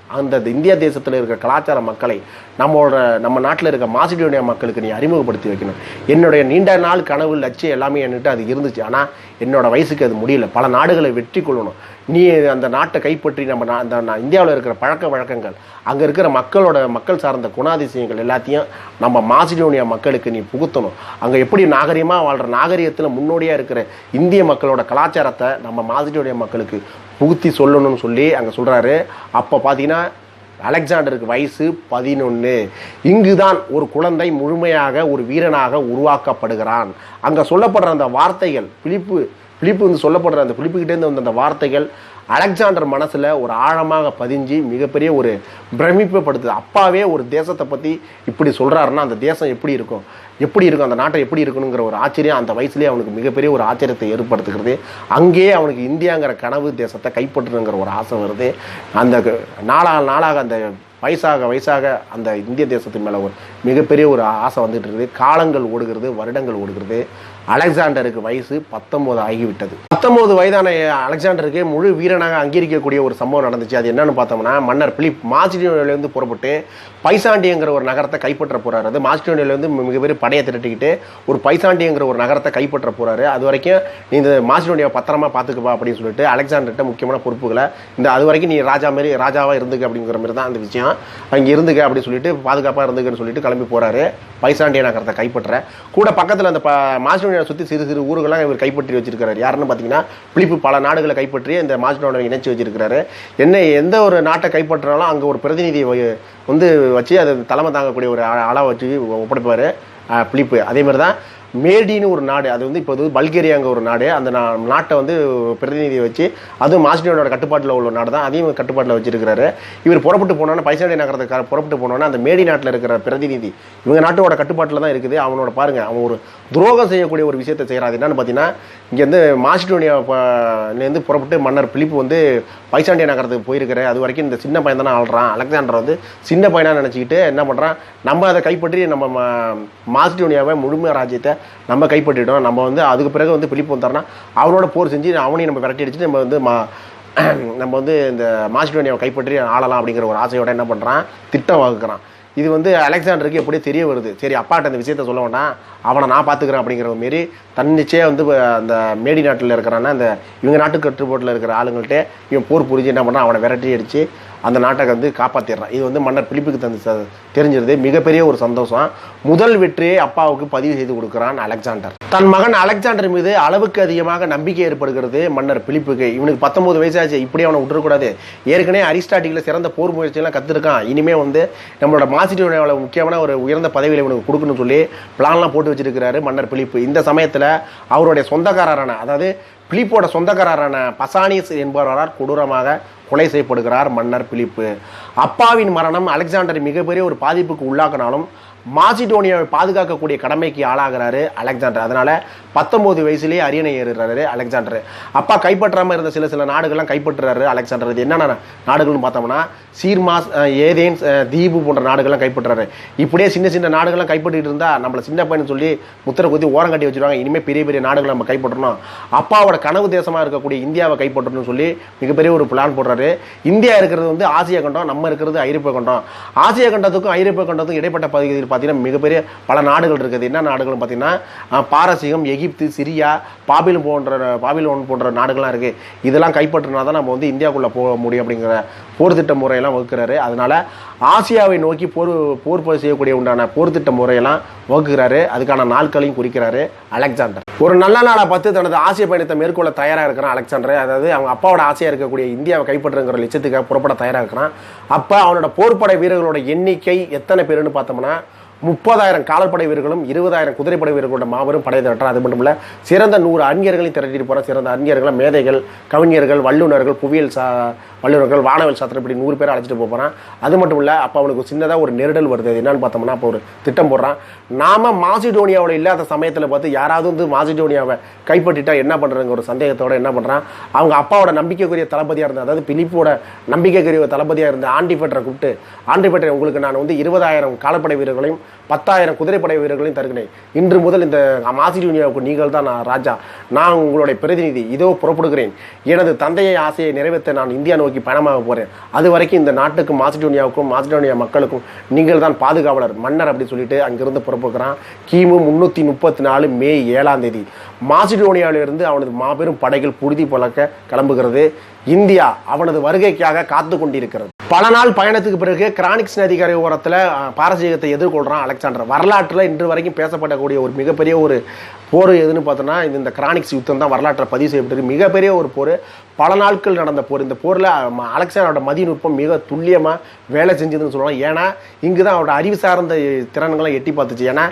அந்த இந்திய தேசத்தில் இருக்கிற கலாச்சார மக்களை நம்மளோட நம்ம நாட்டில் இருக்க மாசிடோனியா மக்களுக்கு நீ அறிமுகப்படுத்தி வைக்கணும். என்னுடைய நீண்ட நாள் கனவு லட்சியம் எல்லாமே என்கிட்ட அது இருந்துச்சு. ஆனால் என்னோடய வயசுக்கு அது முடியல. பல நாடுகளை வெற்றி கொள்ளணும். நீ அந்த நாட்டை கைப்பற்றி நம்ம அந்த இந்தியாவில் இருக்கிற பழக்க வழக்கங்கள் அங்கே இருக்கிற மக்களோட மக்கள் சார்ந்த குணாதிசயங்கள் எல்லாத்தையும் நம்ம மாசிடோனியா மக்களுக்கு நீ புகுத்தணும். அங்கே எப்படி நாகரிகமாக வாழ்கிற நாகரிகத்தில் முன்னோடியாக இருக்கிற இந்திய மக்களோட கலாச்சாரத்தை நம்ம மாசிடோனியா மக்களுக்கு புகுத்தி சொல்லணும்னு சொல்லி அங்கே சொல்கிறாரு அப்போ பார்த்தீங்கன்னா அலெக்சாண்டருக்கு வயசு பதினொன்று இங்குதான் ஒரு குழந்தை முழுமையாக ஒரு வீரனாக உருவாக்கப்படுகிறான். அங்கே சொல்லப்படுற அந்த வார்த்தைகள் பிலிப்பு பிலிப்பு வந்து சொல்லப்படுற அந்த பிலிப்புக்கிட்டேருந்து வந்த அந்த வார்த்தைகள் அலெக்சாண்டர் மனசில் ஒரு ஆழமாக பதிஞ்சு மிகப்பெரிய ஒரு பிரமிப்பைப்படுத்துது அப்பாவே ஒரு தேசத்தை பற்றி இப்படி சொல்கிறாருன்னா அந்த தேசம் எப்படி இருக்கும்? எப்படி இருக்கும்? அந்த நாட்டை எப்படி இருக்கணுங்கிற ஒரு ஆச்சரியம் அந்த வயசுலேயே அவனுக்கு மிகப்பெரிய ஒரு ஆச்சரியத்தை ஏற்படுத்துகிறது. அங்கேயே அவனுக்கு இந்தியாங்கிற கனவு தேசத்தை கைப்பற்றணுங்கிற ஒரு ஆசை வருது. அந்த க- நாளாக நாளாக அந்த வயசாக வயசாக அந்த இந்திய தேசத்து மேலே ஒரு மிகப்பெரிய ஒரு ஆசை வந்துட்டு இருக்குது. காலங்கள் ஓடுகிறது வருடங்கள் ஓடுகிறது. அலெக்சாண்டருக்கு வயசு பத்தொன்பது ஆகிவிட்டது. பத்தொன்பது வயதான அலெக்சாண்டருக்கு முழு வீரனாக அங்கீகரிக்கக்கூடிய ஒரு சம்பவம் நடந்துச்சு. அது என்னன்னு பார்த்தோம்னா மன்னர் பிலிப் மாசிடோனியாவிலேருந்து புறப்பட்டு பைசாண்டியங்கிற ஒரு நகரத்தை கைப்பற்ற போறாரு. அது மாஸ்டோனியிலேருந்து மிகப்பெரிய படையை திரட்டிக்கிட்டு ஒரு பைசாண்டியங்கிற ஒரு நகரத்தை கைப்பற்ற போறாரு. அது வரைக்கும் நீ இந்த மாஸ்டோனியா பத்திரமா பார்த்துக்குப்பா அப்படின்னு சொல்லிட்டு அலெக்சாண்டர்கிட்ட முக்கியமான பொறுப்புகளை இந்த அது வரைக்கும் நீ ராஜா மாதிரி ராஜாவா இருந்துக்க அப்படிங்கிற மாதிரி தான் அந்த விஷயம். அங்கே இருந்துக்க அப்படின்னு சொல்லிட்டு பாதுகாப்பாக இருந்துக்கன்னு சொல்லிட்டு கிளம்பி போறாரு. பைசாண்டிய நகரத்தை கைப்பற்ற. கூட பக்கத்தில் அந்த மாஸ்டோனியா சுற்றி சிறு சிறு ஊர்களாக இவர் கைப்பற்றி வச்சிருக்காரு யாருன்னு பார்த்தீங்கன்னா பிலிப்பு பல நாடுகளை கைப்பற்றி இந்த மாஸ்டோனியா இணைச்சு வச்சிருக்கிறாரு. என்ன எந்த ஒரு நாட்டை கைப்பற்றினாலும் அங்கே ஒரு பிரதிநிதி வந்து வச்சு அதை தலைமை தாங்கக்கூடிய ஒரு ஆளாக வச்சு ஒப்படைப்பார். பிலிப்பு. அதே மாதிரி தான் மேடின்னு ஒரு நாடு அது வந்து இப்போ வந்து பல்கேரியாங்க ஒரு நாடு. அந்த நா- நாட்டை வந்து பிரதிநிதியை வச்சு அதுவும் மாசிடோனியோட கட்டுப்பாட்டில் உள்ள நாடு தான். அதையும் கட்டுப்பாட்டில் வச்சிருக்கிறாரு. இவர் புறப்பட்டு போனோன்னா பைசாடி நகரத்துக்கு புறப்பட்டு போனோன்னா அந்த மேடி நாட்டில் இருக்கிற பிரதிநிதி இவங்க நாட்டோட கட்டுப்பாட்டில் தான் இருக்குது. அவனோட பாருங்க அவன் ஒரு துரோகம் செய்யக்கூடிய ஒரு விஷயத்தை செய்கிறான் அது என்னன்னு பார்த்தீங்கன்னா இங்கேருந்து மாசிடோனியாலேருந்து புறப்பட்டு மன்னர் பிலிப்பு வந்து பைசாண்டிய நகரத்துக்கு போயிருக்கிற அது வரைக்கும் இந்த சின்ன பையன் தானே ஆள்றான். அலெக்சாண்டர் வந்து சின்ன பையனாக நினச்சிக்கிட்டு என்ன பண்ணுறான் நம்ம அதை கைப்பற்றி நம்ம மாசிடோனியாவை முழுமையாக ராஜ்யத்தை நம்ம கைப்பற்றிட்டோம். நம்ம வந்து அதுக்கு பிறகு வந்து பிலிப்பு வந்தாருன்னா அவனோட போர் செஞ்சு அவனையும் நம்ம விரட்டி அடிச்சுட்டு நம்ம வந்து மா நம்ம வந்து இந்த மாசிடோனியாவை கைப்பற்றி ஆளலாம் அப்படிங்கிற ஒரு ஆசையோட என்ன பண்ணுறான் திட்டம் வகுக்கிறான். இது வந்து அலெக்சாண்டருக்கு எப்படியோ தெரிய வருது. சரி அப்பாட்ட அந்த விஷயத்த சொல்ல வேண்டாம் அவனை நான் பார்த்துக்கிறேன் அப்படிங்கிற மாரி தன்னிச்சே வந்து அந்த மேடி நாட்டில் இருக்கிறான்னா அந்த இவங்க நாட்டு கட்டுப்பாட்டில் இருக்கிற ஆளுங்கள்ட்ட இவன் போர் புரிஞ்சு என்ன பண்ணான்? அவனை விரட்டி அடித்து அந்த நாட்டை வந்து காப்பாற்றிடுறான் இது வந்து மன்னர் பிலிப்புக்கு தந்து தெரிஞ்சிருது மிகப்பெரிய ஒரு சந்தோஷம். முதல் வெற்றியை அப்பாவுக்கு பதிவு செய்து கொடுக்குறான் அலெக்சாண்டர். தன் மகன் அலெக்சாண்டர் மீது அளவுக்கு அதிகமாக நம்பிக்கை ஏற்படுகிறது மன்னர் பிலிப்புக்கு. இவனுக்கு பத்தொன்பது வயசாச்சு இப்படி அவனை விட்டுறக்கூடாது. ஏற்கனவே அரிஸ்டாட்டிக்கில் சிறந்த போர் முயற்சியெல்லாம் கற்றுருக்கான் இனிமே வந்து நம்மளோட மாசிட்டியோட முக்கியமான ஒரு உயர்ந்த பதவியில் இவனுக்கு கொடுக்கணும்னு சொல்லி பிளான்லாம் போட்டு வச்சிருக்கிறாரு மன்னர் பிலிப்பு. இந்த சமயத்தில் அவருடைய சொந்தக்காரரான அதாவது பிலிப்போட சொந்தக்காரரான பசானிஸ் என்பவரால் கொடூரமாக கொலை செய்யப்படுகிறார் மன்னர் பிலிப்பு. அப்பாவின் மரணம் அலெக்சாண்டர் மிகப்பெரிய ஒரு பாதிப்புக்கு உள்ளாக்கினாலும் மாசிடோனியாவை பாதுகாக்கக்கூடிய கடமைக்கு ஆளாகிறாரு அலெக்சாண்டர். அதனால பத்தொன்பது வயசுலேயே அரியணை ஏறுறாரு அலெக்சாண்டர். அப்பா கைப்பற்றாமல் இருந்த சில சில நாடுகள்லாம் கைப்பற்றுறாரு அலெக்சாண்டர். இது என்னென்ன நாடுகள்னு பார்த்தோம்னா சீர்மாஸ் ஏதேன்ஸ் தீபு போன்ற நாடுகள்லாம் கைப்பற்றுறாரு. இப்படியே சின்ன சின்ன நாடுகள்லாம் கைப்பற்றிட்டு இருந்தா நம்மள சின்ன பையன் சொல்லி முத்திரை குத்தி ஓரம் கட்டி வச்சிருவாங்க. இனிமே பெரிய பெரிய நாடுகளை நம்ம கைப்பற்றணும். அப்பாவோட கனவு தேசமாக இருக்கக்கூடிய இந்தியாவை கைப்பற்றணும்னு சொல்லி மிகப்பெரிய ஒரு பிளான் போடுறாரு. இந்தியா இருக்கிறது வந்து ஆசிய கண்டம் நம்ம இருக்கிறது ஐரோப்பிய கண்டம். ஆசிய கண்டத்துக்கும் ஐரோப்பிய கண்டத்துக்கும் இடைப்பட்ட பகுதியில் பார்த்தீங்கன்னா மிகப்பெரிய பல நாடுகள் இருக்குது. என்ன நாடுகள்னு பார்த்தீங்கன்னா பாரசீகம் எகிப்து சிரியா பாபில் போன்ற பாபிலோன் போன்ற நாடுகள்லாம் இருக்குது இதெல்லாம் கைப்பற்றினா தான் நம்ம வந்து இந்தியாவுக்குள்ளே போக முடியும் அப்படிங்கிற போர் திட்ட முறையெல்லாம் வகுக்கிறாரு. அதனால ஆசியாவை நோக்கி போர் போர் போர் செய்யக்கூடிய உண்டான போர் திட்ட முறையெல்லாம் வகுக்கிறாரு. அதுக்கான நாட்களையும் குறிக்கிறாரு அலெக்சாண்டர். ஒரு நல்ல நாளை பார்த்து தனது ஆசிய பயணத்தை மேற்கொள்ள தயாராக இருக்கிறான் அலெக்சாண்டர். அதாவது அவங்க அப்பாவோட ஆசையாக இருக்கக்கூடிய இந்தியாவை கைப்பற்றுங்கிற லட்சத்துக்காக புறப்பட தயாராக இருக்கிறான். அப்போ அவனோட போர்ப்படை வீரர்களோட எண்ணிக்கை எத்தனை பேருன்னு பார்த்தோம்னா முப்பதாயிரம் காலப்படை வீரர்களும் இருபதாயிரம் குதிரைப்படை வீரர்களோட மாபெரும் படை திரட்டார் அது மட்டும் இல்லை சிறந்த நூறு அறிஞர்களையும் திரட்டிட்டு போறான் சிறந்த அறிஞர்கள் மேதைகள் கவிஞர்கள் வல்லுநர்கள் புவியியல் சா வல்லுநர்கள் வானவியல் சாத்திரம் இப்படி நூறு பேர் அழைச்சிட்டு போகிறான் அது மட்டும் இல்லை அப்போ அவனுக்கு சின்னதாக ஒரு நெருடல் வருது. என்னன்னு பார்த்தோம்னா அப்போ ஒரு திட்டம் போடுறான். நாம மாசிடோனியாவில் இல்லாத சமயத்தில் பார்த்து யாராவது வந்து மாசிடோனியாவை கைப்பற்றிட்டா என்ன பண்றதுங்க ஒரு சந்தேகத்தோட என்ன பண்ணுறான் அவங்க அப்பாவோட நம்பிக்கைக்குரிய தளபதியாக இருந்த அதாவது பிலிப்போட நம்பிக்கைக்குரிய தளபதியாக இருந்த ஆண்டிபேட்டரை கூப்பிட்டு ஆண்டிபேட்டரை உங்களுக்கு நான் வந்து இருபதாயிரம் காலப்படை வீரர்களையும் பத்தாயிரம் குதிரைப்படை வீரர்களையும் தருகிறேன். இன்று முதல் இந்த மாசிடோனியாவுக்கு நீங்கள் தான் நான் ராஜா. நான் உங்களுடைய பிரதிநிதி. இதோ புறப்படுகிறேன். எனது தந்தையை ஆசையை நிறைவேற்ற நான் இந்தியா நோக்கி பயணமாக போறேன். அது வரைக்கும் இந்த நாட்டுக்கு மாசிடோனியாவுக்கும் மாசிடோனியா மக்களுக்கும் நீங்கள் தான் பாதுகாவலர் மன்னர் அப்படி சொல்லிட்டு அங்கிருந்து புறப்படுகிறான். கிமு முன்னூத்தி முப்பத்தி நாலு மே ஏழாம் தேதி. மாசிடோனியாவிலிருந்து அவனது மாபெரும் படைகள் புழுதி பழக்க கிளம்புகிறது. இந்தியா அவனது வருகைக்காக காத்து கொண்டிருக்கிறது பல நாள் பயணத்துக்கு பிறகு கிரானிக்ஸ் நதிக்கரை ஓரத்தில் பாரசீகத்தை எதிர்கொள்கிறான் அலெக்சாண்டர். வரலாற்றில் இன்று வரைக்கும் பேசப்படக்கூடிய ஒரு மிகப்பெரிய ஒரு போர் எதுன்னு பார்த்தோன்னா இது இந்த கிரானிக்ஸ் யுத்தம் தான் வரலாற்றில் பதிவு செய்யப்பட்டிருக்கு மிகப்பெரிய ஒரு போர். பல நாட்கள் நடந்த போர். இந்த போரில் அலெக்சாண்டரோட மதிநுட்பம் மிக துல்லியமாக வேலை செஞ்சதுன்னு சொல்லலாம். ஏன்னா இங்கு தான் அவரோட அறிவு சார்ந்த திறன்களை எட்டி பார்த்துச்சு. ஏன்னா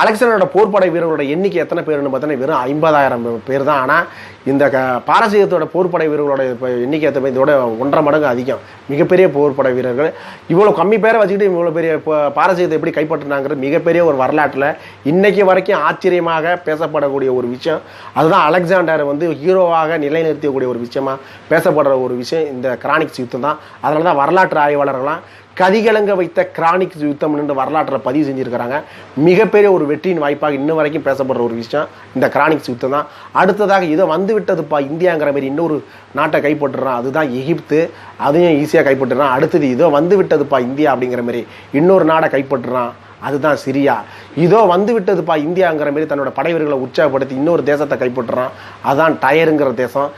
அலெக்சாண்டரோட போர்படை வீரர்களோட எண்ணிக்கை எத்தனை பேருன்னு பார்த்தோன்னா வெறும் ஐம்பதாயிரம் பேர் தான். ஆனால் இந்த க பாரசீகத்தோட போர்படை வீரர்களோட எண்ணிக்கை எத்தனை இதோட ஒன்றரை மடங்கு அதிகம். மிகப்பெரிய போர்ப்படை வீரர்கள். இவ்வளோ கம்மி பேரை வச்சுக்கிட்டு இவ்வளோ பெரிய பாரசீகத்தை எப்படி கைப்பற்றினாங்கிறது மிகப்பெரிய ஒரு வரலாற்றில் இன்றைக்கி வரைக்கும் ஆச்சரியமாக பேசப்படக்கூடிய ஒரு விஷயம். அதுதான் அலெக்சாண்டர் வந்து ஹீரோவாக நிலைநிறுத்தக்கூடிய ஒரு விஷயமா பேசப்படுற ஒரு விஷயம் இந்த கிரானிக்ஸ் யுத்தம் தான். அதனால தான் வரலாற்று ஆய்வாளர்கள்லாம் கதிகலங்க வைத்த கிரானிக்ஸ் யுத்தம் என்று வரலாற்றில் பதிவு செஞ்சுருக்கிறாங்க. மிகப்பெரிய ஒரு வெற்றியின் வாய்ப்பாக இன்ன வரைக்கும் பேசப்படுற ஒரு விஷயம் இந்த கிரானிக்ஸ் யுத்தம் தான். அடுத்ததாக இதோ வந்து விட்டதுப்பா இந்தியாங்கிற மாதிரி இன்னொரு நாட்டை கைப்பற்றுறான். அதுதான் எகிப்து. அதையும் ஈஸியாக கைப்பற்றுறான். அடுத்தது இதோ வந்து விட்டதுப்பா இந்தியா அப்படிங்கிற மாதிரி இன்னொரு நாடை கைப்பற்றுறான். அதுதான் சிரியா. இதோ வந்து விட்டதுப்பா இந்தியாங்கிற மாரி தன்னோட படைவர்களை உற்சாகப்படுத்தி இன்னொரு தேசத்தை கைப்பற்றுறான். அதான் டயருங்கிற தேசம்.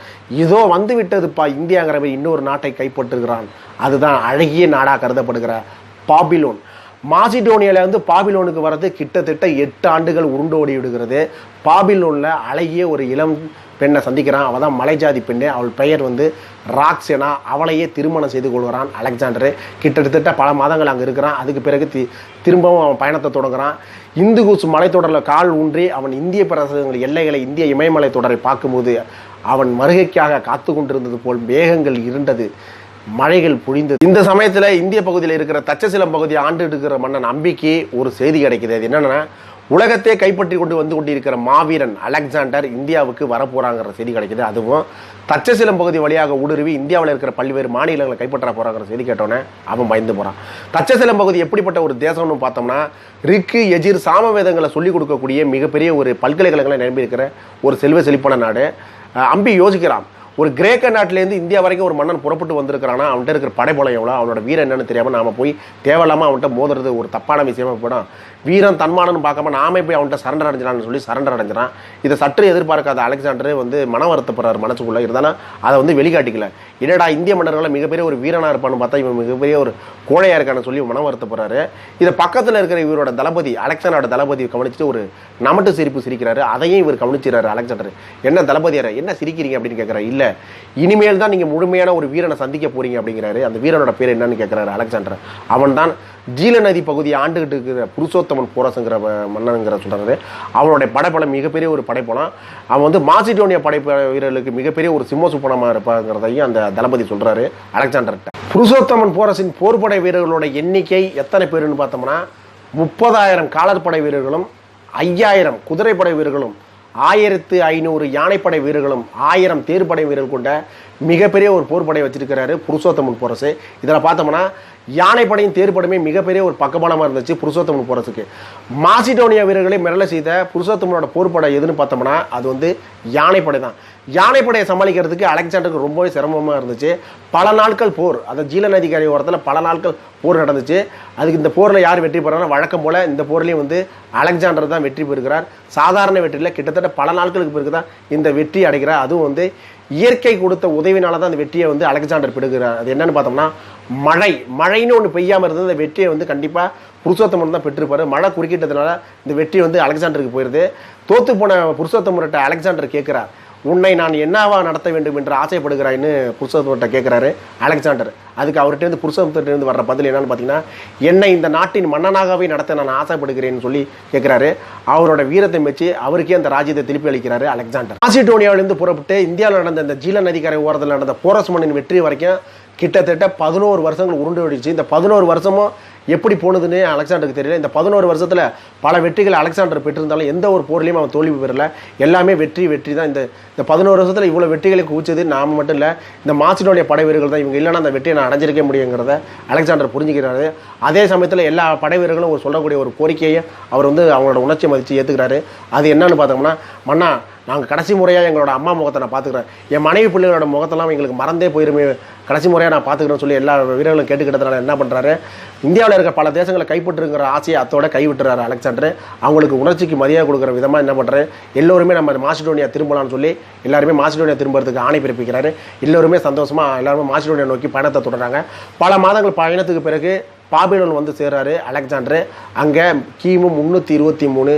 இதோ வந்து விட்டதுப்பா இந்தியாங்கிற மாரி இன்னொரு நாட்டை கைப்பற்றுகிறான். அதுதான் அழகிய நாடாக கருதப்படுகிற பாபிலோன். மாசிடோனியால இருந்து பாபிலோனுக்கு வர்றது கிட்டத்தட்ட எட்டு ஆண்டுகள் உருண்டோடி விடுகிறது. பாபிலோனில் அழகிய ஒரு இளம் பெண்ணை சந்திக்கிறான். அவள் தான் மலைஜாதி பெண்ணு. அவள் பெயர் வந்து ராக்ஸெனா அவளையே திருமணம் செய்து கொள்கிறான் அலெக்சாண்டரு. கிட்டத்தட்ட பல மாதங்கள் அங்கே இருக்கிறான். அதுக்கு பிறகு தி திரும்பவும் அவன் பயணத்தை தொடங்குறான். இந்து கூசு மலைத்தொடரில் கால் ஊன்றி அவன் இந்திய பிரதேசங்கள் எல்லைகளை இந்திய இமயமலை தொடரை பார்க்கும்போது அவன் வருகைக்காக காத்து கொண்டிருந்தது போல் மேகங்கள் இருண்டது. மழைகள் பொழிந்தது. இந்த சமயத்தில் இந்திய பகுதியில் இருக்கிற தச்சசிலம் பகுதியை ஆண்டு இருக்கிற மன்னன் அம்பிக்கு ஒரு செய்தி கிடைக்குது. அது என்னன்னா உலகத்தை கைப்பற்றி கொண்டு வந்து கொண்டிருக்கிற மாவீரன் அலெக்சாண்டர் இந்தியாவுக்கு வரப்போறாங்கிற செய்தி கிடைக்குது. அதுவும் தச்சசிலம் பகுதி வழியாக ஊடுருவி இந்தியாவில் இருக்கிற பல்வேறு மாநிலங்களை கைப்பற்ற போறாங்கிற செய்தி கேட்டோன்னே அவன் பயந்து போறான். தச்சசிலம் பகுதி எப்படிப்பட்ட ஒரு தேசம்னு பார்த்தோம்னா ரிக்கு எஜிர் சாமவேதங்களை சொல்லிக் கொடுக்கக்கூடிய மிகப்பெரிய ஒரு பல்கலைக்கழகங்களை நிரம்பியிருக்கிற ஒரு செல்வ செழிப்பான நாடு. அம்பி யோசிக்கிறான் ஒரு கிரேக்க நாட்டிலேருந்து இந்தியா வரைக்கும் ஒரு மன்னன் புறப்பட்டு வந்திருக்கிறானா? அவன்கிட்ட இருக்கிற படைபலம் எவ்வளோ? அவனோட வீரம் என்னன்னு தெரியாமல் நாம போய் தேவையில்லாமல் அவன்கிட்ட மோதுறது ஒரு தப்பான விஷயமா போயிடும் வீரம் தன்மானன்னு பார்க்காம நாமே போய் அவன்கிட்ட சரண்டர் அடைஞ்சிடான்னு சொல்லி சரண்டர் அடைஞ்சிடான் இதை சற்று எதிர்பார்க்காத அலெக்சாண்டரே வந்து மன வருத்தப்படுறாரு மனசுக்குள்ளே. இருந்தாலும் அதை வந்து வெளிக்காட்டிக்கல. என்னடா இந்திய மன்னர்களை மிகப்பெரிய ஒரு வீரனா இருப்பான்னு பார்த்தா இவன் மிகப்பெரிய ஒரு கோழையாக இருக்கான்னு சொல்லி மன வருத்தப்படுறாரு இதை பக்கத்தில் இருக்கிற இவரோட தளபதி அலெக்சாண்டரோட தளபதி கவனிச்சுட்டு ஒரு நமட்டு சிரிப்பு சிரிக்கிறாரு. அதையும் இவர் கவனிச்சிடறாரு அலெக்சாண்டர். என்ன தளபதியார் என்ன சிரிக்கிறீங்க? அப்படின்னு கேட்குறாரு இல்லை இனிமேல் தான் நீங்க முழுமையான ஒரு வீரனை சந்திக்க போறீங்க அப்படிங்கிறாரு. அந்த வீரனோட பேர் என்னன்னு கேட்குறாரு அலெக்சாண்டர். அவன் தான் ஜீல நதி பகுதியை ஆண்டுகிட்டு இருக்கிற புருஷோத்தமன் போரசுங்கிற மன்னனுங்கிற சொல்கிறாரு அவனுடைய படைப்பலம் மிகப்பெரிய ஒரு படைப்பலம் அவன் வந்து மாசிடோனிய படை வீரர்களுக்கு மிகப்பெரிய ஒரு சிம்ம சுப்பனமா இருப்பாங்கிறதையும் அந்த தளபதி சொல்கிறாரு அலெக்சாண்டர்கிட்ட புருஷோத்தமன் போரசின் போர்படை வீரர்களோட எண்ணிக்கை எத்தனை பேருன்னு பார்த்தோம்னா முப்பதாயிரம் காலற்படை வீரர்களும் ஐயாயிரம் குதிரைப்படை வீரர்களும் ஆயிரத்து ஐநூறு யானைப்படை வீரர்களும் ஆயிரம் தேர்ப்படை வீரர்கள் கொண்ட மிகப்பெரிய ஒரு போர்ப்படை வச்சிருக்கிறாரு புருஷோத்தமன் போரசு. இதில் பார்த்தோம்னா யானைப்படையும் தேர்ப்படையுமே மிகப்பெரிய ஒரு பக்கபலமாக இருந்துச்சு புருஷோத்தமன் போரசுக்கு. மாசிடோனியா வீரர்களை மிரள செய்த புருஷோத்தமனோட போர்ப்படை எதுன்னு பார்த்தோம்னா அது வந்து யானைப்படை தான் யானைப்படையை சமாளிக்கிறதுக்கு அலெக்சாண்டருக்கு ரொம்பவே சிரமமாக இருந்துச்சு. பல நாட்கள் போர். அந்த ஜீல நதிக்கரை ஓரத்தில் பல நாட்கள் போர் நடந்துச்சு. அதுக்கு இந்த போரில் யார் வெற்றி பெறாங்கன்னா வழக்கம் போல் இந்த போர்லேயும் வந்து அலெக்சாண்டர் தான் வெற்றி பெறுகிறார். சாதாரண வெற்றியில் கிட்டத்தட்ட பல நாட்களுக்கு பிறகு தான் இந்த வெற்றி அடைகிறார். அதுவும் வந்து இயற்கை கொடுத்த உதவினால தான் அந்த வெற்றியை வந்து அலெக்சாண்டர் பெறுகிறார். அது என்னன்னு பார்த்தோம்னா மழை. மழைன்னு ஒன்று பெய்யாமல் இருந்தது. அந்த வெற்றியை வந்து கண்டிப்பாக புருஷோத்தமன் தான் பெற்றிருப்பார். மழை குறுக்கிட்டதுனால இந்த வெற்றி வந்து அலெக்சாண்டருக்கு போயிடுது தோத்து போன புருஷோத்தமர்கிட்ட அலெக்சாண்டர் கேட்குறார். உன்னை நான் என்னவா நடத்த வேண்டும் என்று ஆசைப்படுகிறாய்ன்னு புருஷோத்தமர்கிட்ட கேட்குறாரு அலெக்சாண்டர். அதுக்கு அவர்கிட்டருந்து புருஷோத்தமர்கிட்டருந்து வர்ற பதில் என்னன்னு பார்த்தீங்கன்னா என்னை இந்த நாட்டின் மன்னனாகவே நடத்த நான் ஆசைப்படுகிறேன்னு சொல்லி கேட்குறாரு அவரோட வீரத்தை மெச்சு அவருக்கே அந்த ராஜ்யத்தை திருப்பி அளிக்கிறாரு அலெக்சாண்டர். மாசிடோனியாவிலிருந்து புறப்பட்டு இந்தியாவில் நடந்த இந்த ஜீல நதிக்கரை ஓரத்தில் நடந்த போரஸ் மண்ணின் வெற்றி வரைக்கும் கிட்டத்தட்ட பதினோரு வருஷங்கள் உருண்டு ஓடிச்சு இந்த பதினோரு வருஷமும் எப்படி போனதுன்னு அலெக்சாண்டருக்கு தெரியல. இந்த பதினோரு வருஷத்தில் பல வெற்றிகளை அலெக்சாண்டர் பெற்றிருந்தாலும் எந்த ஒரு போர்லையும் அவன் தோல்வி பெறல. எல்லாமே வெற்றி வெற்றி தான். இந்த இந்த பதினோரு வருஷத்தில் இவ்வளோ வெற்றிகளை குவிச்சது நாம மட்டும் இல்லை இந்த மாசிடோனிய படை வீரர்கள் தான். இவங்க இல்லைன்னா அந்த வெற்றியை நான் அடைஞ்சிருக்க முடியுங்கிறத அலெக்சாண்டர் புரிஞ்சுக்கிறாரு. அதே சமயத்தில் எல்லா படை வீரர்களும் ஒரு சொல்லக்கூடிய ஒரு கோரிக்கையை அவர் வந்து அவங்களோட உணர்ச்சி மதித்து ஏற்றுக்கிறாரு அது என்னன்னு பார்த்தோம்னா மன்னா நாங்கள் கடைசி முறையாக எங்களோட அம்மா முகத்தை நான் பார்த்துக்கிறேன். என் மனைவி பிள்ளைகளோட முகத்தெல்லாம் எங்களுக்கு மறந்தே போயிருமே. கடைசி முறையாக நான் பார்த்துக்கிறேன்னு சொல்லி எல்லா வீரர்களும் கேட்டுக்கிட்டதுனால என்ன பண்ணுறாரு இந்தியாவில் இருக்க பல தேசங்களை கைப்பற்றுங்கிற ஆசையை அத்தோட கைவிட்டுறாரு அலெக்சாண்டர். அவங்களுக்கு உணர்ச்சிக்கு மரியாதை கொடுக்குற விதமாக என்ன பண்ணுறாரு எல்லோருமே நம்ம மாசிடோனியா திரும்பலாம்னு சொல்லி எல்லாருமே மாசிடோனியா திரும்புறதுக்கு ஆணை பிறப்பிக்கிறாரு. எல்லோருமே சந்தோஷமாக எல்லாருமே மாசிடோனியா நோக்கி பயணத்தை தொடர்றாங்க. பல மாதங்கள் பயணத்துக்கு பிறகு பாபிலோன் வந்து சேர்றாரு அலெக்சாண்டர். அங்கே கிமு முந்நூற்றி இருபத்தி மூணு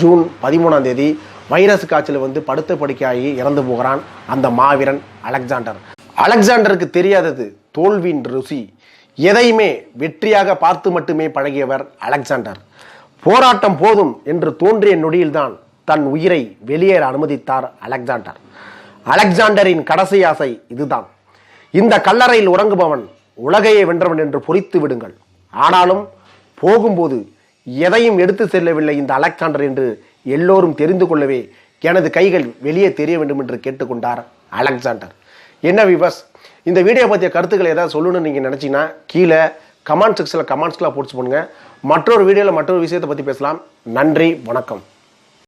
ஜூன் பதிமூணாம் தேதி வைரஸ் காய்ச்சல் வந்து படுத்த படுக்கையாகி இறந்து போகிறான் அந்த மாவீரன் அலெக்சாண்டர். அலெக்சாண்டருக்கு தெரியாதது தோல்வியின் ருசி. எதையுமே வெற்றியாக பார்த்து மட்டுமே பழகியவர் அலெக்சாண்டர். போராட்டம் போதும் என்று தோன்றிய நொடியில்தான் தன் உயிரை வெளியேற அனுமதித்தார் அலெக்சாண்டர். அலெக்சாண்டரின் கடைசி ஆசை இதுதான். இந்த கல்லறையில் உறங்குபவன் உலகையே வென்றவன் என்று பொறித்து விடுங்கள். ஆனாலும் போகும்போது எதையும் எடுத்து செல்லவில்லை இந்த அலெக்சாண்டர் என்று எல்லோரும் தெரிந்து கொள்ளவே எனது கைகள் வெளியே தெரிய வேண்டும் என்று கேட்டுக்கொண்டார் அலெக்சாண்டர். என்ன விவஸ் இந்த வீடியோ பற்றிய கருத்துக்களை ஏதாவது சொல்லணும்னு நீங்கள் நினச்சிங்கன்னா கீழே கமெண்ட் செக்ஷனில் கமெண்ட்ஸ்லாம் போட்டு பண்ணுங்கள் மற்றொரு வீடியோவில் மற்றொரு விஷயத்தை பற்றி பேசலாம். நன்றி வணக்கம்.